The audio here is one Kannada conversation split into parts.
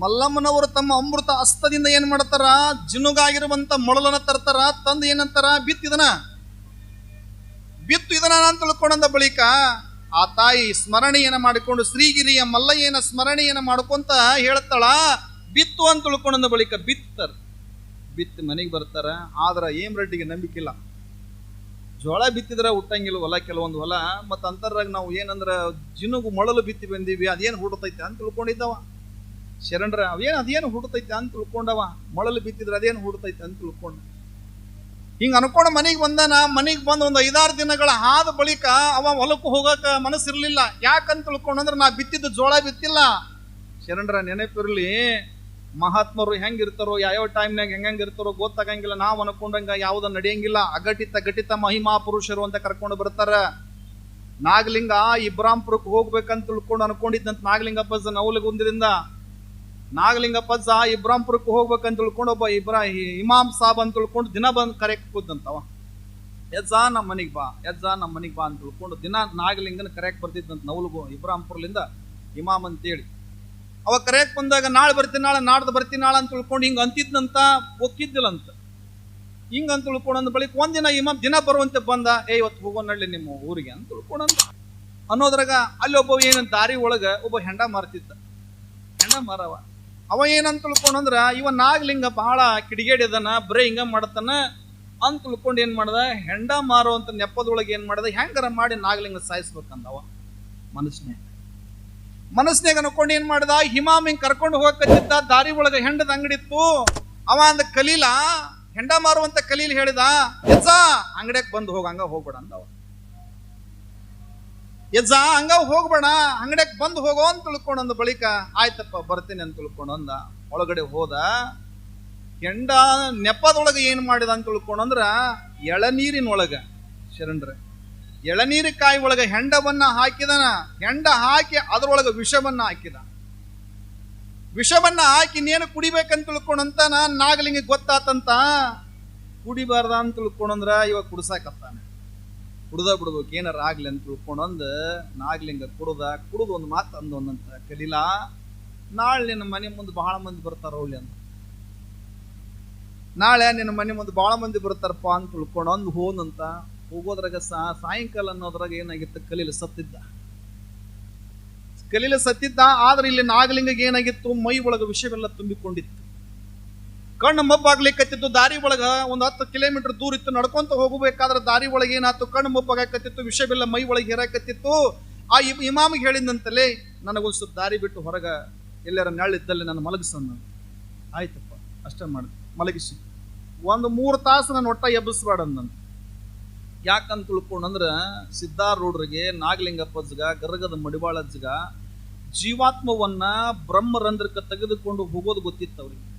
ಮಲ್ಲಮ್ಮನವರು ತಮ್ಮ ಅಮೃತ ಹಸ್ತದಿಂದ ಏನು ಮಾಡ್ತಾರ? ಜಿನುಗಾಗಿರುವಂತ ಮೊಳಲನ್ನ ತರ್ತಾರ, ತಂದು ಏನಂತಾರ? ಬಿತ್ತಿದನ. ಬಿತ್ತು ಇದನ ಅಂತ ತಿಳ್ಕೊಂಡ ಬಳಿಕ ಆ ತಾಯಿ ಸ್ಮರಣೆಯನ್ನ ಮಾಡಿಕೊಂಡು ಶ್ರೀಗಿರಿಯ ಮಲ್ಲಯ್ಯನ ಸ್ಮರಣೆಯನ್ನ ಮಾಡ್ಕೊಂತ ಹೇಳ್ತಾಳ, ಬಿತ್ತು ಅಂತ ತಿಳ್ಕೊಂಡ ಬಳಿಕ ಬಿತ್ತಾರ. ಬಿತ್ತು ಮನೆಗೆ ಬರ್ತಾರ, ಆದ್ರೆ ಏಮ್ ರೆಡ್ಡಿಗೆ ನಂಬಿಕಿಲ್ಲ ಜೋಳ ಬಿತ್ತಿದ್ರ ಹುಟ್ಟಂಗಿಲ್ಲ ಹೊಲ, ಕೆಲವೊಂದು ಹೊಲ, ಮತ್ತು ಅಂತರ್ರಾಗ ನಾವು ಏನಂದ್ರೆ ಜಿನುಗು ಮೊಳಲು ಬಿತ್ತಿ ಬಂದೀವಿ, ಅದೇನು ಹುಡುತೈತೆ ಅಂತ ತಿಳ್ಕೊಂಡಿದ್ದವ. ಶರಣರ, ಅವೇನು, ಅದೇನು ಹುಡುತೈತೆ ಅಂತ ತಿಳ್ಕೊಂಡವ. ಮೊಳಲು ಬಿತ್ತಿದ್ರೆ ಅದೇನು ಹುಡುತೈತೆ ಅಂತ ತಿಳ್ಕೊಂಡ. ಹಿಂಗ ಅನ್ಕೊಂಡು ಮನೆಗೆ ಬಂದಾನ, ಮನೆಗೆ ಬಂದು ಒಂದು ಐದಾರು ದಿನಗಳ ಆದ ಬಳಿಕ ಅವ ಹೊಲಕ್ಕೆ ಹೋಗಕ ಮನಸ್ಸಿರಲಿಲ್ಲ. ಯಾಕಂತ ತಿಳ್ಕೊಂಡಂದ್ರೆ ನಾ ಬಿತ್ತಿದ್ದು ಜೋಳ ಬಿತ್ತಿಲ್ಲ. ಶರಣರ, ನೆನಪಿರಲಿ, ಮಹಾತ್ಮರು ಹೆಂಗಿರ್ತಾರೋ, ಯಾವ್ಯಾವ ಟೈಮ್ನಾಗ ಹೆಂಗಂಗ್ ಇರ್ತಾರೋ ಗೊತ್ತಾಗಂಗಿಲ್ಲ. ನಾವು ಅನ್ಕೊಂಡಂಗ ಯಾವ್ದು ನಡೆಯಂಗಿಲ್ಲ. ಅಘಟಿತ, ಘಟಿತ ಮಹಿಮಾ ಪುರುಷರು ಅಂತ ಕರ್ಕೊಂಡು ಬರ್ತಾರ. ನಾಗಲಿಂಗ ಇಬ್ರಾಂಪುರಕ್ಕೆ ಹೋಗ್ಬೇಕಂತ ತಿಳ್ಕೊಂಡು ಅನ್ಕೊಂಡಿದ್ದಂತ ನಾಗಲಿಂಗ ಪಜ್ಜ ನವಲಗುಂದರಿಂದ ನಾಗಲಿಂಗ ಸಹ ಇಬ್ರಾಂಪುರಕ್ಕೆ ಹೋಗ್ಬೇಕಂತ ತಿಳ್ಕೊಂಡು ಒಬ್ಬ ಇಬ್ರಾ ಇಮಾಮ್ ಸಾಬ್ ಅಂತ ತಿಳ್ಕೊಂಡು ದಿನ ಬಂದು ಕರೆಕ್ಟ್ ಕೂದಂತವ ಎಜ್ಜ ನಮ್ಮ ಮನೆಗೆ ಬಾ, ಎಜ್ಜ ನಮ್ಮ ಮನೆಗೆ ಬಾ ಅಂತ ತಿಳ್ಕೊಂಡು ದಿನ ನಾಗಲಿಂಗನ ಕರೆಕ್ಟ್ ಬರ್ತಿದ್ದಂತ ನವಲುಗು ಇಬ್ರಾಂಪುರ್ಲಿಂದ ಇಮಾಮ್ ಅಂತೇಳಿ ಅವ ಕರೆಕ್ಟ್ ಬಂದಾಗ ನಾಳೆ ಬರ್ತೀನಿ, ನಾಳೆ ನಾಡ್ದು ಬರ್ತೀನಿ, ನಾಳೆ ಅಂತ ತಿಳ್ಕೊಂಡು ಹಿಂಗೆ ಅಂತಿದ್ನಂತ ಒಕ್ಕಿದ್ದಿಲ್ಲಂತ. ಹಿಂಗೆ ಅಂತ ತಿಳ್ಕೊಂಡ್ ಬಳಿಕ ಒಂದಿನ ಇಮಾಮ್ ದಿನ ಬರುವಂತೆ ಬಂದ, ಏ, ಇವತ್ತು ಹೋಗೋ ನಳ್ಳಿ ನಿಮ್ಮ ಊರಿಗೆ ಅಂತ ತಿಳ್ಕೊಂಡಂತ ಅನ್ನೋದ್ರಾಗ ಅಲ್ಲಿ ಒಬ್ಬ ಏನಂತ ದಾರಿ ಒಳಗೆ ಒಬ್ಬ ಹೆಂಡ ಮಾರ್ತಿದ್ದ. ಹೆಂಡ ಮಾರವ. ಅವ ಏನಂತ ತಿಳ್ಕೊಂಡಂದ್ರ ಇವ ನಾಗಲಿಂಗ ಬಹಳ ಕಿಡಿಗೇಡಿದನ, ಬರೇ ಹಿಂಗ ಮಾಡ್ತಾನ ಅಂತ ತಿಳ್ಕೊಂಡು ಏನ್ ಮಾಡ್ದ? ಹೆಂಡ ಮಾರೋ ಅಂತ ನೆಪ್ಪದೊಳಗೆ ಏನ್ ಮಾಡ್ದ? ಹೆಂಗಾರ ಮಾಡಿ ನಾಗಲಿಂಗ ಸಾಯಿಸ್ಬೇಕಂದವ ಮನಸ್ನೇ ಮನಸ್ನೇಗ ಅನ್ಕೊಂಡು ಏನ್ ಮಾಡ್ದ? ಹಿಮಾಮ್ ಹಿಂಗ್ ಕರ್ಕೊಂಡು ಹೋಗಕತ್ತಿದ್ದ, ದಾರಿ ಒಳಗ ಹೆಂಡದ ಅಂಗಡಿ ಇತ್ತು. ಅವ ಅಂದ, ಕಲೀಲ? ಹೆಂಡ ಮಾರುವಂತ ಕಲೀಲ್ ಹೇಳಿದ ಎಸ ಅಂಗಡಿಯಾಗ ಬಂದು ಹೋಗಂಗ ಹೋಗ್ಬೇಡ ಅಂದವ. ಎಜ್ಜ, ಹಂಗ ಹೋಗ್ಬೇಡ, ಅಂಗಡಿಯಾಗ ಬಂದು ಹೋಗೋ ಅಂತ ತಿಳ್ಕೊಂಡು ಅಂದ ಬಳಿಕ, ಆಯ್ತಪ್ಪ, ಬರ್ತೀನಿ ಅಂತ ತಿಳ್ಕೊಂಡು ಅಂದ. ಒಳಗಡೆ ಹೋದ ಹೆಂಡ ನೆಪದೊಳಗೆ ಏನು ಮಾಡಿದ ಅಂತ ತಿಳ್ಕೊಂಡಂದ್ರ ಎಳನೀರಿನೊಳಗೆ ಎಳನೀರು ಕಾಯಿ ಒಳಗ ಹೆಂಡವನ್ನ ಹಾಕಿದನ, ಹೆಂಡ ಹಾಕಿ ಅದರೊಳಗೆ ವಿಷವನ್ನ ಹಾಕಿದ. ವಿಷವನ್ನ ಹಾಕಿ ಇನ್ನೇನು ಕುಡಿಬೇಕಂತ ತಿಳ್ಕೊಂಡಂತ ನಾನ್ ನಾಗಲಿಂಗ ಗೊತ್ತಾತಂತ, ಕುಡಿಬಾರ್ದ ಅಂತ ತಿಳ್ಕೊಂಡಂದ್ರ ಇವಾಗ ಕುಡ್ಸಾಕತ್ತಾನ. ಕುಡ್ದ ಬಿಡ್ಬೇಕು, ಏನಾರ ಆಗ್ಲಿ ಅಂತ ಒಂದು ನಾಗಲಿಂಗ ಕುಡ್ದ, ಕುಡ್ದು ಒಂದು ಮಾತು ಅಂದೊಂದಂತ ಕಲೀಲ, ನಾಳೆ ನಿನ್ನ ಮನೆ ಮುಂದೆ ಬಹಳ ಮಂದಿ ಬರ್ತಾರ ಅವಳಿ ಅಂತ ನಾಳೆ ನಿನ್ನ ಮನೆ ಮುಂದೆ ಬಹಳ ಮಂದಿ ಬರ್ತಾರಪ್ಪ ಅಂತ ತಿಳ್ಕೊಂಡು ಅಂದ್ ಹೋದಂತ, ಹೋಗೋದ್ರಾಗ ಸಾ, ಸಾಯಂಕಾಲ ಅನ್ನೋದ್ರಾಗ ಏನಾಗಿತ್ತು, ಕಲೀಲ ಸತ್ತಿದ್ದ. ಕಲೀಲ ಸತ್ತಿದ್ದ, ಆದ್ರೆ ಇಲ್ಲಿ ನಾಗಲಿಂಗ ಏನಾಗಿತ್ತು, ಮೈ ಒಳಗ ವಿಷಯವೆಲ್ಲ ತುಂಬಿಕೊಂಡಿತ್ತು. ಕಣ್ಣು ಮಬ್ಬಾಗ್ಲಿಕ್ಕತ್ತಿತ್ತು ದಾರಿ ಒಳಗೆ ಒಂದು ಹತ್ತು ಕಿಲೋಮೀಟರ್ ದೂರ ಇತ್ತು, ನಡ್ಕೊಂತ ಹೋಗಬೇಕಾದ್ರೆ ದಾರಿ ಒಳಗೆ ಏನಾಯ್ತು? ಕಣ್ಣು ಮಬ್ಬಾಗಕತ್ತಿತ್ತು ವಿಷಯವಿಲ್ಲ ಮೈ ಒಳಗೆ ಹೇರಾಕತ್ತಿತ್ತು. ಆ ಇಮ್- ಇಮಾಮಿಗೆ ಹೇಳಿದಂತಲೇ ನನಗೊಂದು ಸ್ವಲ್ಪ ದಾರಿ ಬಿಟ್ಟು ಹೊರಗ ಎಲ್ಲರ ನೆಳ್ಳಿದ್ದಲ್ಲಿ ನಾನು ಮಲಗಿಸನ್ನ ಆಯ್ತಪ್ಪ, ಅಷ್ಟೇ ಮಾಡಿದೆ, ಮಲಗಿಸಿ. ಒಂದು ಮೂರು ತಾಸು ನಾನು ಒಟ್ಟ ಎಬ್ಬಿಸ್ಬೇಡ ನಾನು ಯಾಕಂತ ತಿಳ್ಕೊಂಡಂದ್ರ ಸಿದ್ಧಾರೂಢರಿಗೆ ನಾಗಲಿಂಗಪ್ಪಜ್ಗ ಗರಗದ ಮಡಿವಾಳಜ್ಗ ಜೀವಾತ್ಮವನ್ನ ಬ್ರಹ್ಮರಂಧ್ರಕ್ಕೆ ತೆಗೆದುಕೊಂಡು ಹೋಗೋದು ಗೊತ್ತಿತ್ತು ಅವ್ರಿಗೆ.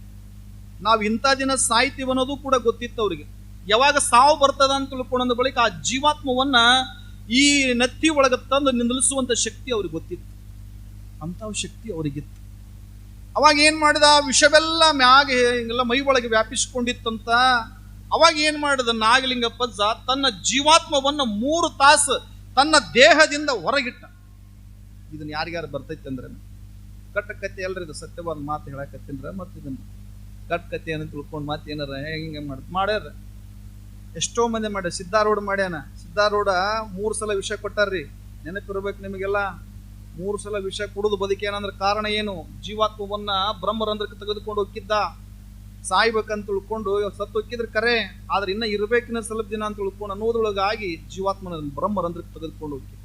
ನಾವು ಇಂಥ ದಿನ ಸಾಯ್ತೀವಿ ಅನ್ನೋದು ಕೂಡ ಗೊತ್ತಿತ್ತು ಅವ್ರಿಗೆ. ಯಾವಾಗ ಸಾವು ಬರ್ತದ ಅಂತ ತಿಳ್ಕೊಂಡ ಬಳಿಕ ಆ ಜೀವಾತ್ಮವನ್ನ ಈ ನತ್ತಿ ಒಳಗೆ ತಂದು ನಿಲ್ಲಿಸುವಂತ ಶಕ್ತಿ ಅವ್ರಿಗೆ ಗೊತ್ತಿತ್ತು. ಅಂತ ಶಕ್ತಿ ಅವರಿಗಿತ್ತು. ಅವಾಗ ಏನು ಮಾಡಿದ? ವಿಷವೆಲ್ಲ ಮ್ಯಾಗ ಹಿಂಗೆಲ್ಲ ಮೈ ಒಳಗೆ ವ್ಯಾಪಿಸಿಕೊಂಡಿತ್ತಂತ ಅವಾಗ ಏನು ಮಾಡಿದ? ನಾಗಲಿಂಗಪ್ಪಜ್ಜ ತನ್ನ ಜೀವಾತ್ಮವನ್ನ ಮೂರು ತಾಸು ತನ್ನ ದೇಹದಿಂದ ಹೊರಗಿಟ್ಟ. ಇದನ್ನ ಯಾರಿಗಾರು ಬರ್ತೈತೆ ಅಂದ್ರೆ ಕಟ್ಟ ಅಲ್ರಿ ಇದು ಸತ್ಯವಾದ ಮಾತು ಹೇಳಕತ್ತಿಂದ್ರ ಮತ್ತೆ ಇದನ್ನ ಕಟ್ ಏನಂತ ತಿಳ್ಕೊಂಡು ಮತ್ತೆ ಏನಾರ ಹೆಂಗೆ ಮಾಡ್ ಮಾಡ್ಯಾರ. ಎಷ್ಟೋ ಮಂದಿ ಮಾಡ್ಯಾರ. ಸಿದ್ಧಾರೂಢ ಮಾಡ್ಯಾನ. ಸಿದ್ಧಾರೂಢ ಮೂರು ಸಲ ವಿಷ ಕೊಟ್ಟಾರ್ರಿ. ನೆನಪಿರ್ಬೇಕು ನಿಮಗೆಲ್ಲ. ಮೂರು ಸಲ ವಿಷ ಕುಡಿದು ಬದುಕೇನಂದ್ರೆ ಕಾರಣ ಏನು? ಜೀವಾತ್ಮವನ್ನ ಬ್ರಹ್ಮರಂಧ್ರಕ್ಕೆ ತೆಗೆದುಕೊಂಡು ಹೋಗಿದ್ದ ಸಾಯ್ಬೇಕಂತ ತಿಳ್ಕೊಂಡು ಸತ್ತು ಹೋಗಿದ್ರೆ ಕರೆ. ಆದ್ರೆ ಇನ್ನ ಇರಬೇಕಿನ ಸ್ವಲ್ಪ ದಿನ ಅಂತ ತಿಳ್ಕೊಂಡು ಅನ್ನೋದ್ರೊಳಗಾಗಿ ಜೀವಾತ್ಮನ ಬ್ರಹ್ಮರಂಧ್ರಕ್ಕೆ ತೆಗೆದುಕೊಂಡು ಹೋಗಿ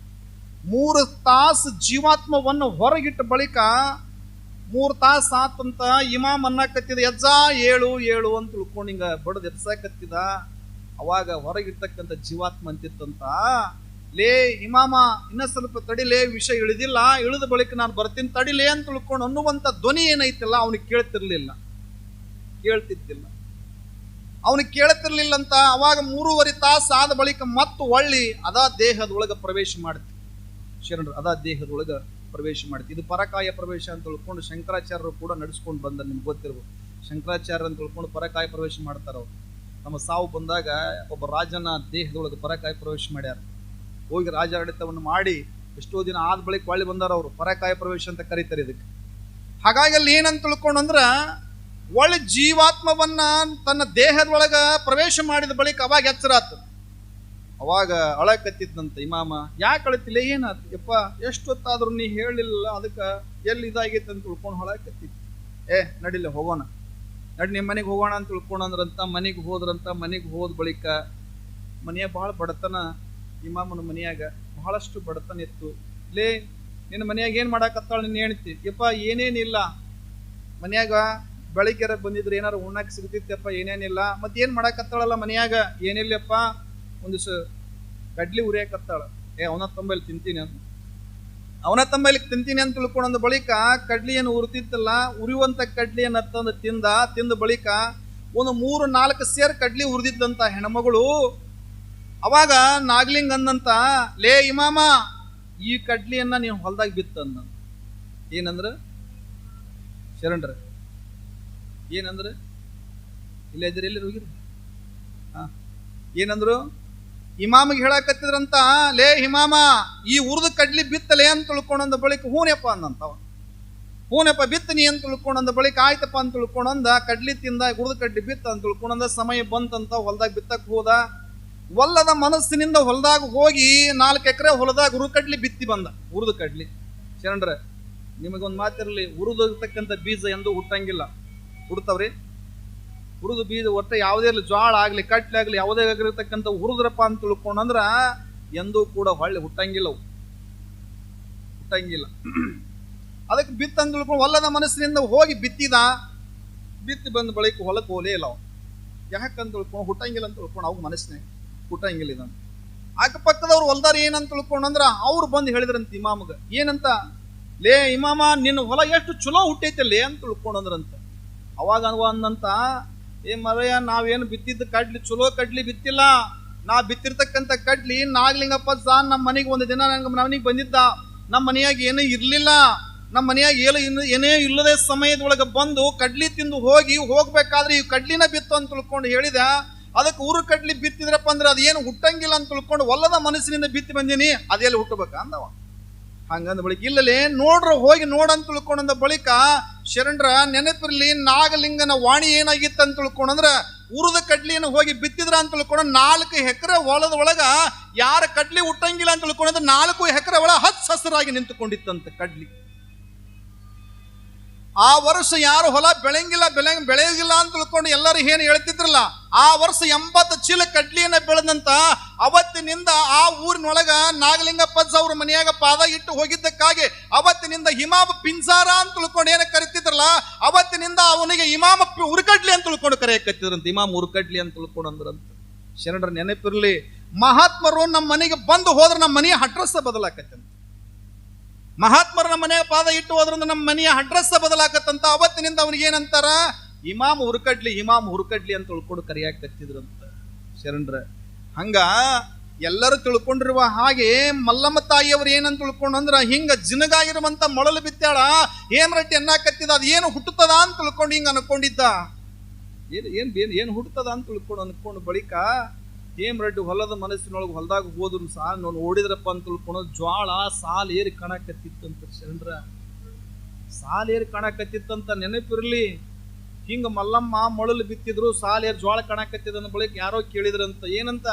ಮೂರು ತಾಸು ಜೀವಾತ್ಮವನ್ನು ಹೊರಗಿಟ್ಟ ಬಳಿಕ ಮೂರು ತಾಸು ಆತಂತ ಇಮಾಮ್ ಅನ್ನಕತ್ತಿದ, ಎಜ್ಜಾ ಏಳು ಏಳು ಅಂತ ತಿಳ್ಕೊಂಡು ಹಿಂಗ ಬಡದ್ ಎಬ್ಸಾಕತ್ತಿದ ಅವಾಗ ಹೊರಗಿರ್ತಕ್ಕಂಥ ಜೀವಾತ್ಮ ಅಂತಿತ್ತಂತ, ಲೇ ಇಮಾಮ, ಇನ್ನ ಸ್ವಲ್ಪ ತಡಿಲೇ ವಿಷಯ ಇಳಿದಿಲ್ಲ, ಇಳಿದ ಬಳಿಕ ನಾನು ಬರ್ತೀನಿ ತಡಿಲೇ ಅಂತ ತಿಳ್ಕೊಂಡು ಅನ್ನುವಂಥ ಧ್ವನಿ ಏನೈತಲ್ಲ, ಅವನಿಗೆ ಕೇಳ್ತಿರ್ಲಿಲ್ಲ. ಕೇಳ್ತಿದ್ದಿಲ್ಲ. ಅವನಿಗೆ ಕೇಳ್ತಿರ್ಲಿಲ್ಲ ಅಂತ ಅವಾಗ ಮೂರುವರೆ ತಾಸು ಆದ ಬಳಿಕ ಮತ್ತು ಒಳ್ಳಿ ಅದ ದೇಹದೊಳಗೆ ಪ್ರವೇಶ ಮಾಡ್ತಿ. ಶರಣರು, ಅದಾ ದೇಹದೊಳಗ ಪ್ರವೇಶ ಮಾಡುತ್ತೆ. ಇದು ಪರಕಾಯ ಪ್ರವೇಶ ಅಂತ ತಿಳ್ಕೊಂಡು ಶಂಕರಾಚಾರ್ಯರು ಕೂಡ ನಡೆಸ್ಕೊಂಡು ಬಂದ ನಿಮ್ಗೆ ಗೊತ್ತಿರ್ಬೋದು. ಶಂಕರಾಚಾರ್ಯ ಅಂತ ತಿಳ್ಕೊಂಡು ಪರಕಾಯ ಪ್ರವೇಶ ಮಾಡ್ತಾರ ಅವ್ರು ನಮ್ಮ ಸಾವು ಬಂದಾಗ ಒಬ್ಬ ರಾಜನ ದೇಹದೊಳಗೆ ಪರಕಾಯ ಪ್ರವೇಶ ಮಾಡ್ಯಾರ. ಹೋಗಿ ರಾಜಾಡಳಿತವನ್ನು ಮಾಡಿ ಎಷ್ಟೋ ದಿನ ಆದ ಬಳಿಕ ಒಳ್ಳೆ ಬಂದಾರ ಅವರು. ಪರಕಾಯ ಪ್ರವೇಶ ಅಂತ ಕರೀತಾರೆ ಇದಕ್ಕೆ. ಹಾಗಾಗಿ ಅಲ್ಲಿ ಏನಂತ ತಿಳ್ಕೊಂಡಂದ್ರ ಒಳ್ಳೆ ಜೀವಾತ್ಮವನ್ನ ತನ್ನ ದೇಹದೊಳಗ ಪ್ರವೇಶ ಮಾಡಿದ ಬಳಿಕ ಅವಾಗ ಎಚ್ಚರಾತು ಅವಾಗ ಅಳಕತ್ತಿದ್ದಂತ ಇಮಾಮ, ಯಾಕೆ ಅಳತಿಲ್ಲ? ಏನಾತು? ಯಪ್ಪ, ಎಷ್ಟೊತ್ತಾದ್ರೂ ನೀ ಹೇಳಿಲ್ಲ ಅದಕ್ಕೆ ಎಲ್ಲಿ ಇದಾಗೈತೆ ಅಂತ ತಿಳ್ಕೊಂಡು ಹೊಳಕತ್ತಿತ್ತು ಏ ನಡಿಲ್ಲ ಹೋಗೋಣ. ನಡಿ ನಿಮ್ಮ ಮನೆಗೆ ಹೋಗೋಣ ಅಂತ ತಿಳ್ಕೊಂಡ್ರಂತ ಮನೆಗೆ ಹೋದ್ರಂತ, ಮನೆಗೆ ಹೋದ ಬಳಿಕ ಮನೆಯ ಭಾಳ ಬಡತನ ಇಮಾಮನ ಮನೆಯಾಗ ಬಹಳಷ್ಟು ಬಡತನ ಇತ್ತು. ಲೇ, ನಿನ್ನ ಮನೆಯಾಗ ಏನು ಮಾಡಾಕತ್ತಾಳ ನಿನ್ನ ಹೇಳ್ತಿ ಯಪ್ಪ, ಏನೇನಿಲ್ಲ? ಮನೆಯಾಗ ಬೆಳಿಗ್ಗೆ ಬಂದಿದ್ರೆ ಏನಾರು ಉಣ್ಣಕ್ಕೆ ಸಿಗ್ತಿತ್ತಪ್ಪ, ಏನೇನಿಲ್ಲ? ಮತ್ತೆ ಏನು ಮಾಡಾಕತ್ತಾಳಲ್ಲ ಮನೆಯಾಗ? ಏನಿಲ್ಲಪ್ಪ ಒಂದು ಸ ಕಡ್ಲಿ ಉರಿಯಾಕತ್ತಾಳ. ಏ, ಅವನ ತಂಬೈಲಿ ತಿಂತೀನಿ ಅಂತ ಅವನ ತಂಬೈಲಿ ತಿಂತೀನಿ ಅಂತ ತಿಳ್ಕೊಂಡ ಬಳಿಕ ಕಡ್ಲಿ ಏನು ಉರಿತಿತ್ತಲ್ಲ ಉರಿಯುವಂತ ಕಡ್ಲಿಯನ್ನು ತಂದು ತಿಂದ ತಿಂದ ಬಳಿಕ ಒಂದು ಮೂರು, ನಾಲ್ಕು ಸೇರ್ ಕಡ್ಲಿ ಉರಿದಿದ್ದಂತ ಹೆಣ್ಮಗಳು ಅವಾಗ ನಾಗ್ಲಿಂಗ್ ಅಂದಂತ, ಲೇ, ಇಮಾಮ, ಈ ಕಡ್ಲಿಯನ್ನ ನೀನು ಹೊಲ್ದಾಗ ಬಿತ್ತಂದ ಏನಂದ್ರ? ಶರಣ್ರ. ಏನಂದ್ರ? ಇಲ್ಲ ಇದ್ರಿ ಎಲ್ಲಿ ಹೋಗಿರಿ ಹಾ. ಏನಂದ್ರು? ಇಮಾಮಿಗೆ ಹೇಳಕತ್ತಿದ್ರಂತ, ಲೇ ಹಿಮಾಮ, ಈ ಉರ್ದು ಕಡ್ಲಿ ಬಿತ್ತಲೆ ಅಂತ ತಿಳ್ಕೊಂಡಂದ ಬಳಿಕ ಹೂನೆಪ್ಪ ಅಂದಂತವ. ಹೂನೆಪ್ಪ ಬಿತ್ತನಿ ಅಂತ ತಿಳ್ಕೊಂಡಂದ ಬಳಿಕ ಆಯ್ತಪ್ಪ ಅಂತ ತಿಳ್ಕೊಂಡಂದ, ಕಡ್ಲಿ ತಿಂದ, ಉರ್ದು ಕಡ್ಲಿ ಬಿತ್ತ ಅಂತ ತಿಳ್ಕೊಂಡಂದ, ಸಮಯ ಬಂತಂತ ಹೊಲ್ದಾಗ ಬಿತ್ತಕ್ ಹೋದ. ಒಲ್ಲದ ಮನಸ್ಸಿನಿಂದ ಹೊಲದಾಗ ಹೋಗಿ ನಾಲ್ಕು ಎಕರೆ ಹೊಲದಾಗ ಉರು ಕಡ್ಲಿ ಬಿತ್ತಿ ಬಂದ, ಉರ್ದು ಕಡ್ಲಿ. ಶರಣರ, ನಿಮಗೊಂದು ಮಾತಿರಲಿ ಉರಿದಿರ್ತಕ್ಕಂಥ ಬೀಜ ಎಂದು ಹುಟ್ಟಂಗಿಲ್ಲ. ಹುಡ್ತಾವ್ರಿ ಹುರಿದು ಬೀದ ಒಟ್ಟು ಯಾವುದೇ ಇರಲಿ, ಜ್ವಾಳ ಆಗಲಿ ಕಟ್ಲೆ ಆಗಲಿ, ಯಾವುದೇ ಆಗಿರತಕ್ಕಂಥ ಹುರಿದ್ರಪ್ಪ ಅಂತ ತಿಳ್ಕೊಂಡಂದ್ರ ಎಂದೂ ಕೂಡ ಹೊಳ್ಳಿ ಹುಟ್ಟಂಗಿಲ್ಲ ಅವು. ಹುಟ್ಟಂಗಿಲ್ಲ. ಅದಕ್ಕೆ ಬಿತ್ತ ಅಂತ ತಿಳ್ಕೊಂಡು ಹೊಲದ ಮನಸ್ಸಿನಿಂದ ಹೋಗಿ ಬಿತ್ತಿದ, ಬಿತ್ತಿ ಬಂದ ಬಳಿಕ ಹೊಲಕ್ಕೆ ಹೋಲೇ ಇಲ್ಲ ಅವನು ಯಾಕಂತ ತಿಳ್ಕೊಂಡು ಹುಟ್ಟಂಗಿಲ್ಲ ಅಂತ ತಿಳ್ಕೊಂಡು ಅವ್ಗ ಮನಸ್ಸಿನಾಗ ಹುಟ್ಟಂಗಿಲ್ಲ ಇದನ್ನು. ಅಕ್ಕಪಕ್ಕದವ್ರು ಹೊಲ್ದಾರ ಏನಂತ ತಿಳ್ಕೊಂಡಂದ್ರ ಅವ್ರು ಬಂದು ಹೇಳಿದ್ರಂತ ಇಮಾಮಗ. ಏನಂತ? ಲೇ ಇಮಾಮ, ನಿನ್ನ ಹೊಲ ಎಷ್ಟು ಚಲೋ ಹುಟ್ಟೈತೆ ಲೇ ಅಂತ ತಿಳ್ಕೊಂಡಂದ್ರಂತ ಅವಾಗ ಅನ್ವ ಅಂದಂತ ಏ ಮರಯ್ಯ, ನಾವೇನು ಬಿತ್ತಿದ್ದ ಕಡ್ಲಿ ಚಲೋ ಕಡ್ಲಿ ಬಿತ್ತಿಲ್ಲ. ನಾ ಬಿತ್ತಿರ್ತಕ್ಕಂಥ ಕಡ್ಲಿ ನಾಗ್ಲಿಂಗಪ್ಪ ಸಾ ನಮ್ಮ ಮನೆಗೆ ಒಂದು ದಿನ ನಂಗೆ ಮನೆಗೆ ಬಂದಿದ್ದ. ನಮ್ಮ ಮನೆಯಾಗ ಏನೂ ಇರಲಿಲ್ಲ. ನಮ್ಮ ಮನೆಯಾಗ ಏನು ಇನ್ನು ಏನೇ ಇಲ್ಲದೆ ಸಮಯದೊಳಗೆ ಬಂದು ಕಡ್ಲಿ ತಿಂದು ಹೋಗಿ ಹೋಗ್ಬೇಕಾದ್ರೆ ಈ ಕಡ್ಲಿನ ಬಿತ್ತು ಅಂತ ತಿಳ್ಕೊಂಡು ಹೇಳಿದ. ಅದಕ್ಕೆ ಊರು ಕಡ್ಲಿ ಬಿತ್ತಿದ್ರಪ್ಪ ಅಂದ್ರೆ ಅದೇನು ಹುಟ್ಟಂಗಿಲ್ಲ ಅಂತ ತಿಳ್ಕೊಂಡು ಒಲ್ಲದ ಮನಸ್ಸಿನಿಂದ ಬಿತ್ತಿ ಬಂದೀನಿ. ಅದೆಲ್ಲಿ ಹುಟ್ಟಬೇಕ ಅಂದವ. ಹಂಗಂದ ಬಳಿಕ, ಇಲ್ಲಲೇ ನೋಡ್ರ, ಹೋಗಿ ನೋಡಂತ ತಿಳ್ಕೊಂಡಂದ ಬಳಿಕ ಶರಣರ ನೆನಪಿರ್ಲಿ, ನಾಗಲಿಂಗನ ವಾಣಿ ಏನಾಗಿತ್ತು ಅಂತ ತಿಳ್ಕೊಂಡಂದ್ರ ಉರದ ಕಡ್ಲಿಯನ್ನು ಹೋಗಿ ಬಿತ್ತಿದ್ರ ಅಂತ ತಿಳ್ಕೊಂಡ ನಾಲ್ಕು ಎಕರೆ ಹೊಲದ ಒಳಗ ಯಾರ ಕಡ್ಲಿ ಹುಟ್ಟಂಗಿಲ್ಲ ಅಂತ ತಿಳ್ಕೊಂಡ್ರೆ ನಾಲ್ಕು ಎಕರೆ ಒಳಗೆ ಹಚ್ಚ ಹಸಿರಾಗಿ ನಿಂತುಕೊಂಡಿತ್ತಂತ ಕಡ್ಲಿ. ಆ ವರ್ಷ ಯಾರು ಹೊಲ ಬೆಳೆಯಂಗಿಲ್ಲ ಬೆಳೆ ಬೆಳೆಯಂಗಿಲ್ಲ ಅಂತ ತಿಳ್ಕೊಂಡು ಎಲ್ಲರೂ ಏನು ಹೇಳ್ತಿದ್ರಲ್ಲ, ಆ ವರ್ಷ ಎಂಬತ್ತು ಚೀಲ ಕಡ್ಲಿಯನ್ನ ಬೆಳೆದಂತ ಅವತ್ತಿನಿಂದ ಆ ಊರಿನೊಳಗ ನಾಗಲಿಂಗಪ್ಪಜ್ಜ ಅವ್ರ ಮನೆಯಾಗ ಪಾದ ಇಟ್ಟು ಹೋಗಿದ್ದಕ್ಕಾಗಿ ಅವತ್ತಿನಿಂದ ಹಿಮಾಮ ಪಿಂಜಾರ ಅಂತ ತಿಳ್ಕೊಂಡು ಏನ ಕರಿತಿದ್ರಲ್ಲ, ಅವತ್ತಿನಿಂದ ಅವನಿಗೆ ಇಮಾಮ ಉರುಕಡ್ಲಿ ಅಂತ ತಿಳ್ಕೊಂಡು ಕರೆಯಕತ್ತಿದ್ರಂತ ಇಮಾಮ್ ಉರುಕಡ್ಲಿ ಅಂತ ತಿಳ್ಕೊಂಡು ಅಂದ್ರಂತ. ಶರಣರ ನೆನಪಿರ್ಲಿ, ಮಹಾತ್ಮರು ನಮ್ಮ ಮನೆಗೆ ಬಂದು ಹೋದ್ರೆ ನಮ್ಮ ಮನೆಯ ಅಡ್ರೆಸ್ ಬದಲಾಕತ್ತಂತ. ಮಹಾತ್ಮರ ನಮ್ಮ ಮನೆಯ ಪಾದ ಇಟ್ಟು ಹೋದ್ರಿಂದ ನಮ್ಮ ಮನೆಯ ಅಡ್ರೆಸ್ ಬದಲಾಕತ್ತಂತ ಅವತ್ತಿನಿಂದ ಅವನಿಗೆ ಏನಂತಾರ? ಇಮಾಮ್ ಹುರುಕಡ್ಲಿ ಇಮಾಮ್ ಹುರುಕಡ್ಲಿ ಅಂತ ತಿಳ್ಕೊಂಡು ಅಂತ ಶರಣ್ರ. ಹಂಗ ಎಲ್ಲರೂ ತಿಳ್ಕೊಂಡಿರುವ ಹಾಗೆ ಮಲ್ಲಮ್ಮ ತಾಯಿಯವರು ಏನಂತ ತಿಳ್ಕೊಂಡು ಅಂದ್ರ, ಹಿಂಗ ಜಿನಗಾಗಿರುವಂತ ಮೊಳಲು ಬಿತ್ತಾಳ ಏನ್ ರಟ್ಟಿ ಎನ್ನಾಕತ್ತಿದ ಅದು ಏನು ಹುಟ್ಟುತ್ತದ ಅಂತ ತಿಳ್ಕೊಂಡು ಹಿಂಗ ಅನ್ಕೊಂಡಿದ್ದ. ಏನ್ ಏನ್, ಏನು ಹುಟ್ಟುತ್ತದ ಅಂತ ತಿಳ್ಕೊಂಡು ಅನ್ಕೊಂಡು ಬಳಿಕ ಏನ್ ರೆಡ್ಡಿ ಹೊಲದ ಮನಸ್ಸಿನೊಳಗೆ ಹೊಲದಾಗ ಹೋದ್ರು ಸಹ ನಾನು ಓಡಿದ್ರಪ್ಪ ಅಂತ ತಿಳ್ಕೊಂಡು ಜ್ವಾಳ, ಸಾಲ್ ಏರಿ ಕಾಣಕತ್ತಿತ್ತಂತ ಶರಣ್ರ ಸಾಲ್ ಏರಿ ಕಾಣಕತ್ತಿತ್ತಂತ ನೆನಪಿರ್ಲಿ. ಹಿಂಗ ಮಲ್ಲಮ್ಮ ಮೊಳಲು ಬಿತ್ತಿದ್ರು ಸಾಲ್ ಏರಿ ಜ್ವಾಳ ಕಾಣಕತ್ತಿದ ಅಂದ ಬಳಿಕ ಯಾರೋ ಕೇಳಿದ್ರಂತ. ಏನಂತ?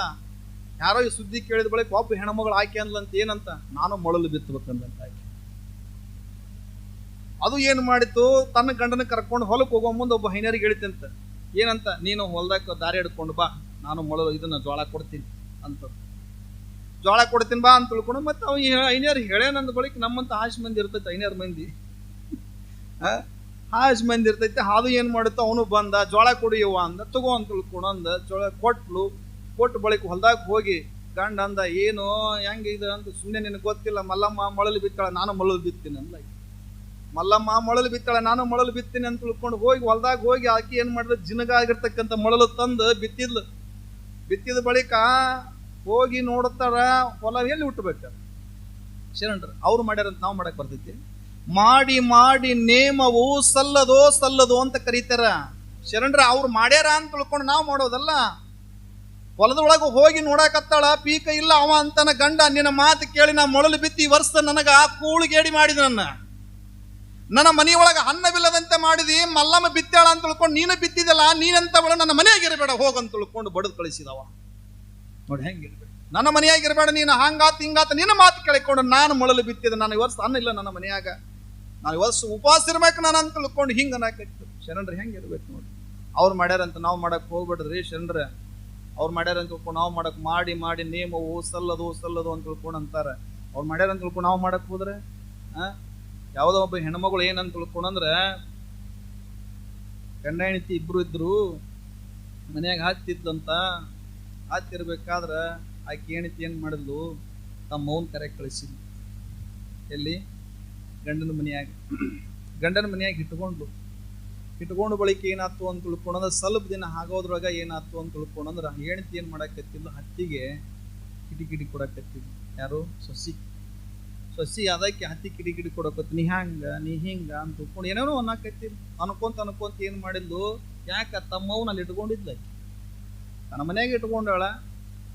ಯಾರೋ ಈ ಸುದ್ದಿ ಕೇಳಿದ ಬಳಿಕ ಒಬ್ಬ ಹೆಣ್ಮಗಳು ಆಕೆ ಅಂದ್ಲಂತ ಏನಂತ? ನಾನು ಮಳಲು ಬಿತ್ತಬೇಕಂದಂತ ಆಕೆ. ಅದು ಏನು ಮಾಡಿತ್ತು? ತನ್ನ ಗಂಡನ ಕರ್ಕೊಂಡು ಹೊಲಕ್ಕೆ ಹೋಗೋ ಮುಂದೆ ಒಬ್ಬ ಹೈನರಿಗೆ ಹೇಳ್ತಂತ ಏನಂತ? ನೀನು ಹೊಲ್ದಾಗ ದಾರಿ ಹಿಡ್ಕೊಂಡು ಬಾ. ನಾನು ಮೊಳಲು ಇದನ್ನ ಜೋಳ ಕೊಡ್ತೀನಿ ಅಂತ. ಜೋಳ ಕೊಡ್ತೀನಿ ಬಾ ಅಂತ ತಿಳ್ಕೊಂಡು ಮತ್ತೆ ಅವ್ ಐನೇರು ಹೇಳೇನಂದ ಬಳಿಕ ನಮ್ಮಂತ ಹಾಶ್ ಮಂದಿ ಇರ್ತೈತೆ ಐನೇರು ಮಂದಿ. ಹಾಶ್ ಮಂದಿ ಇರ್ತೈತೆ, ಅದು ಏನು ಮಾಡುತ್ತೋ? ಅವನು ಬಂದ ಜೋಳ ಕೊಡಿಯುವ ಅಂದ, ತಗೋ ಅಂತ ತಿಳ್ಕೊಂಡು ಅಂದ ಜೋಳ ಕೊಟ್ಲು. ಕೊಟ್ಟು ಬಳಿಕ ಹೊಲ್ದಾಗ ಹೋಗಿ, ಗಂಡ ಅಂದ, ಏನು, ಹೆಂಗೆ ಇದು? ಅಂತ ಸುಮ್ಮನೆ ನಿನಗೆ ಗೊತ್ತಿಲ್ಲ, ಮಲ್ಲಮ್ಮ ಮೊಳಲು ಬಿತ್ತಾಳ, ನಾನು ಮೊಳಲು ಬಿತ್ತೀನಿ ಅಂದ ಮಲ್ಲಮ್ಮ ಮೊಳಲು ಬಿತ್ತಾಳ, ನಾನು ಮೊಳಲು ಬಿತ್ತೀನಿ ಅಂತ ತಿಳ್ಕೊಂಡು ಹೋಗಿ, ಹೊಲ್ದಾಗ ಹೋಗಿ ಆಕಿ ಏನು ಮಾಡಿದ್ರೆ ಜಿನಗಾಗಿರ್ತಕ್ಕಂಥ ಮೊಳಲು ತಂದು ಬಿತ್ತಿದ್ಲು. ಬಿತ್ತಿದ ಬಳಿಕ ಹೋಗಿ ನೋಡುತ್ತಾರ ಹೊಲ ಎಲ್ಲಿ ಹುಟ್ಟಬೇಕು? ಶರಣರ, ಅವ್ರು ಮಾಡ್ಯಾರಂತ ನಾವು ಮಾಡಕ್ ಬರ್ತೈತಿ ಮಾಡಿ ಮಾಡಿ ನೇಮವು ಸಲ್ಲದೋ ಸಲ್ಲದೋ ಅಂತ ಕರೀತಾರ. ಶರಣರ, ಅವ್ರು ಮಾಡ್ಯಾರ ಅಂತ ತಿಳ್ಕೊಂಡು ನಾವು ಮಾಡೋದಲ್ಲ. ಹೊಲದೊಳಗೆ ಹೋಗಿ ನೋಡಾಕತ್ತಾಳ, ಪೀಕ ಇಲ್ಲ ಅವ ಅಂತನ ಗಂಡ, ನಿನ್ನ ಮಾತು ಕೇಳಿ ನಾ ಮೊಳಲು ಬಿತ್ತಿ ವರ್ಷ ನನಗ ಕೂಳಿಗೇಡಿ ಮಾಡಿದ ನನ್ನ. ನನ್ನ ಮನೆಯೊಳಗೆ ಅನ್ನವಿಲ್ಲದಂತೆ ಮಾಡಿದಿ, ಮಲ್ಲಮ್ಮ ಬಿತ್ತಾಳ ಅಂತ ತಿಳ್ಕೊಂಡು ನೀನು ಬಿತ್ತಿದಲ್ಲ ನೀನಂತವಳು ನನ್ನ ಮನೆಯಾಗಿರಬೇಡ ಹೋಗಂತ ತಿಳ್ಕೊಂಡು ಬಡದು ಕಳಿಸಿದವ. ನೋಡಿ ಹೆಂಗಿರ್ಬೇಡ ನನ್ನ ಮನೆಯಾಗಿರಬೇಡ, ನೀನು ಹಂಗಾತ ಹಿಂಗಾತ ನಿನ್ನ ಮಾತು ಕೇಳಿಕೊಂಡು ನಾನು ಮೊಳಲು ಬಿತ್ತಿದೆ ನಾನು ವರ್ಷ ಅನ್ನ ಇಲ್ಲ ನನ್ನ ಮನೆಯಾಗ. ನಾನು ವರ್ಷ ಉಪವಾಸ ಇರ್ಬೇಕು ನಾನು ಅಂತ ತಿಳ್ಕೊಂಡು ಹಿಂಗ ಶರಣ್ರಿ ಶರಣರು ಹೆಂಗಿರ್ಬೇಕು ನೋಡಿ. ಅವ್ರು ಮಾಡ್ಯಾರಂತ ನಾವು ಮಾಡಕ್ಕೆ ಹೋಗ್ಬೇಡ್ರಿ ಶರಣರ. ಅವ್ರು ಮಾಡ್ಯಾರಂತ ತಿಳ್ಕೊಂಡು ನಾವು ಮಾಡಕ್ಕೆ ಮಾಡಿ ಮಾಡಿ, ನೇಮವು, ಸಲ್ಲದು ಸಲ್ಲದು ಅಂತ ತಿಳ್ಕೊಂಡು ಅಂತಾರೆ. ಅವ್ರು ಮಾಡ್ಯಾರಂತ ತಿಳ್ಕೊಂಡು ನಾವು ಮಾಡಕ್ಕೆ ಹೋದ್ರೆ, ಆ? ಯಾವುದೋ ಒಬ್ಬ ಹೆಣ್ಮಗಳು ಏನಂತ ತಿಳ್ಕೊಂಡಂದ್ರ ಗಂಡ ಹೆಂಡತಿ ಇಬ್ರು ಇದ್ರು, ಮನೆಯಾಗ ಹಾಕ್ತಿದ್ಲಂತ ಹಾಕ್ತಿರ್ಬೇಕಾದ್ರೆ ಆಕೆ ಹೆಂಡತಿ ಏನು ಮಾಡಿದ್ಲು? ತಮ್ಮ ಮೌನ್ ಕರೆ ಕಳಿಸಿದ್ಲು. ಎಲ್ಲಿ? ಗಂಡನ ಮನೆಯಾಗ. ಗಂಡನ ಮನೆಯಾಗ ಇಟ್ಕೊಂಡ್ಲು. ಇಟ್ಕೊಂಡು ಬಳಿಕ ಏನಾಯ್ತು ಅಂತ ತಿಳ್ಕೊಂಡಂದ್ರೆ ಸ್ವಲ್ಪ ದಿನ ಆಗೋದ್ರೊಳಗ ಏನಾಯ್ತು ಅಂತ ತಿಳ್ಕೊಂಡಂದ್ರೆ ಹೆಂಡತಿ ಏನು ಮಾಡಾಕತ್ತಿದ್ಲು? ಹತ್ತಿಗೆ ಕಿಟಿ ಕಿಟಿ ಕೊಡಾಕತ್ತಿದ್ಲು. ಯಾರು? ಸೊಸಿ. ಸೊಸಿ ಅದಕ್ಕೆ ಹತ್ತಿ ಕಿಡಿ ಕಿಡಿ ಕೊಡಕತ್ ನೀ ಹಂಗ ನೀ ಹಿಂಗ ಅಂತ ತಿಳ್ಕೊಂಡು ಏನೇನೋ ಅನ್ನಕತ್ತಿ ಅನ್ಕೊಂತ ಅನ್ಕೊಂತ ಏನು ಮಾಡಿದ್ಲು? ಯಾಕ ತಮ್ಮವ್ನ ಅಲ್ಲಿ ಇಟ್ಕೊಂಡಿದ್ಲ. ತನ್ನ ಮನ್ಯಾಗ ಇಟ್ಕೊಂಡಾಳ.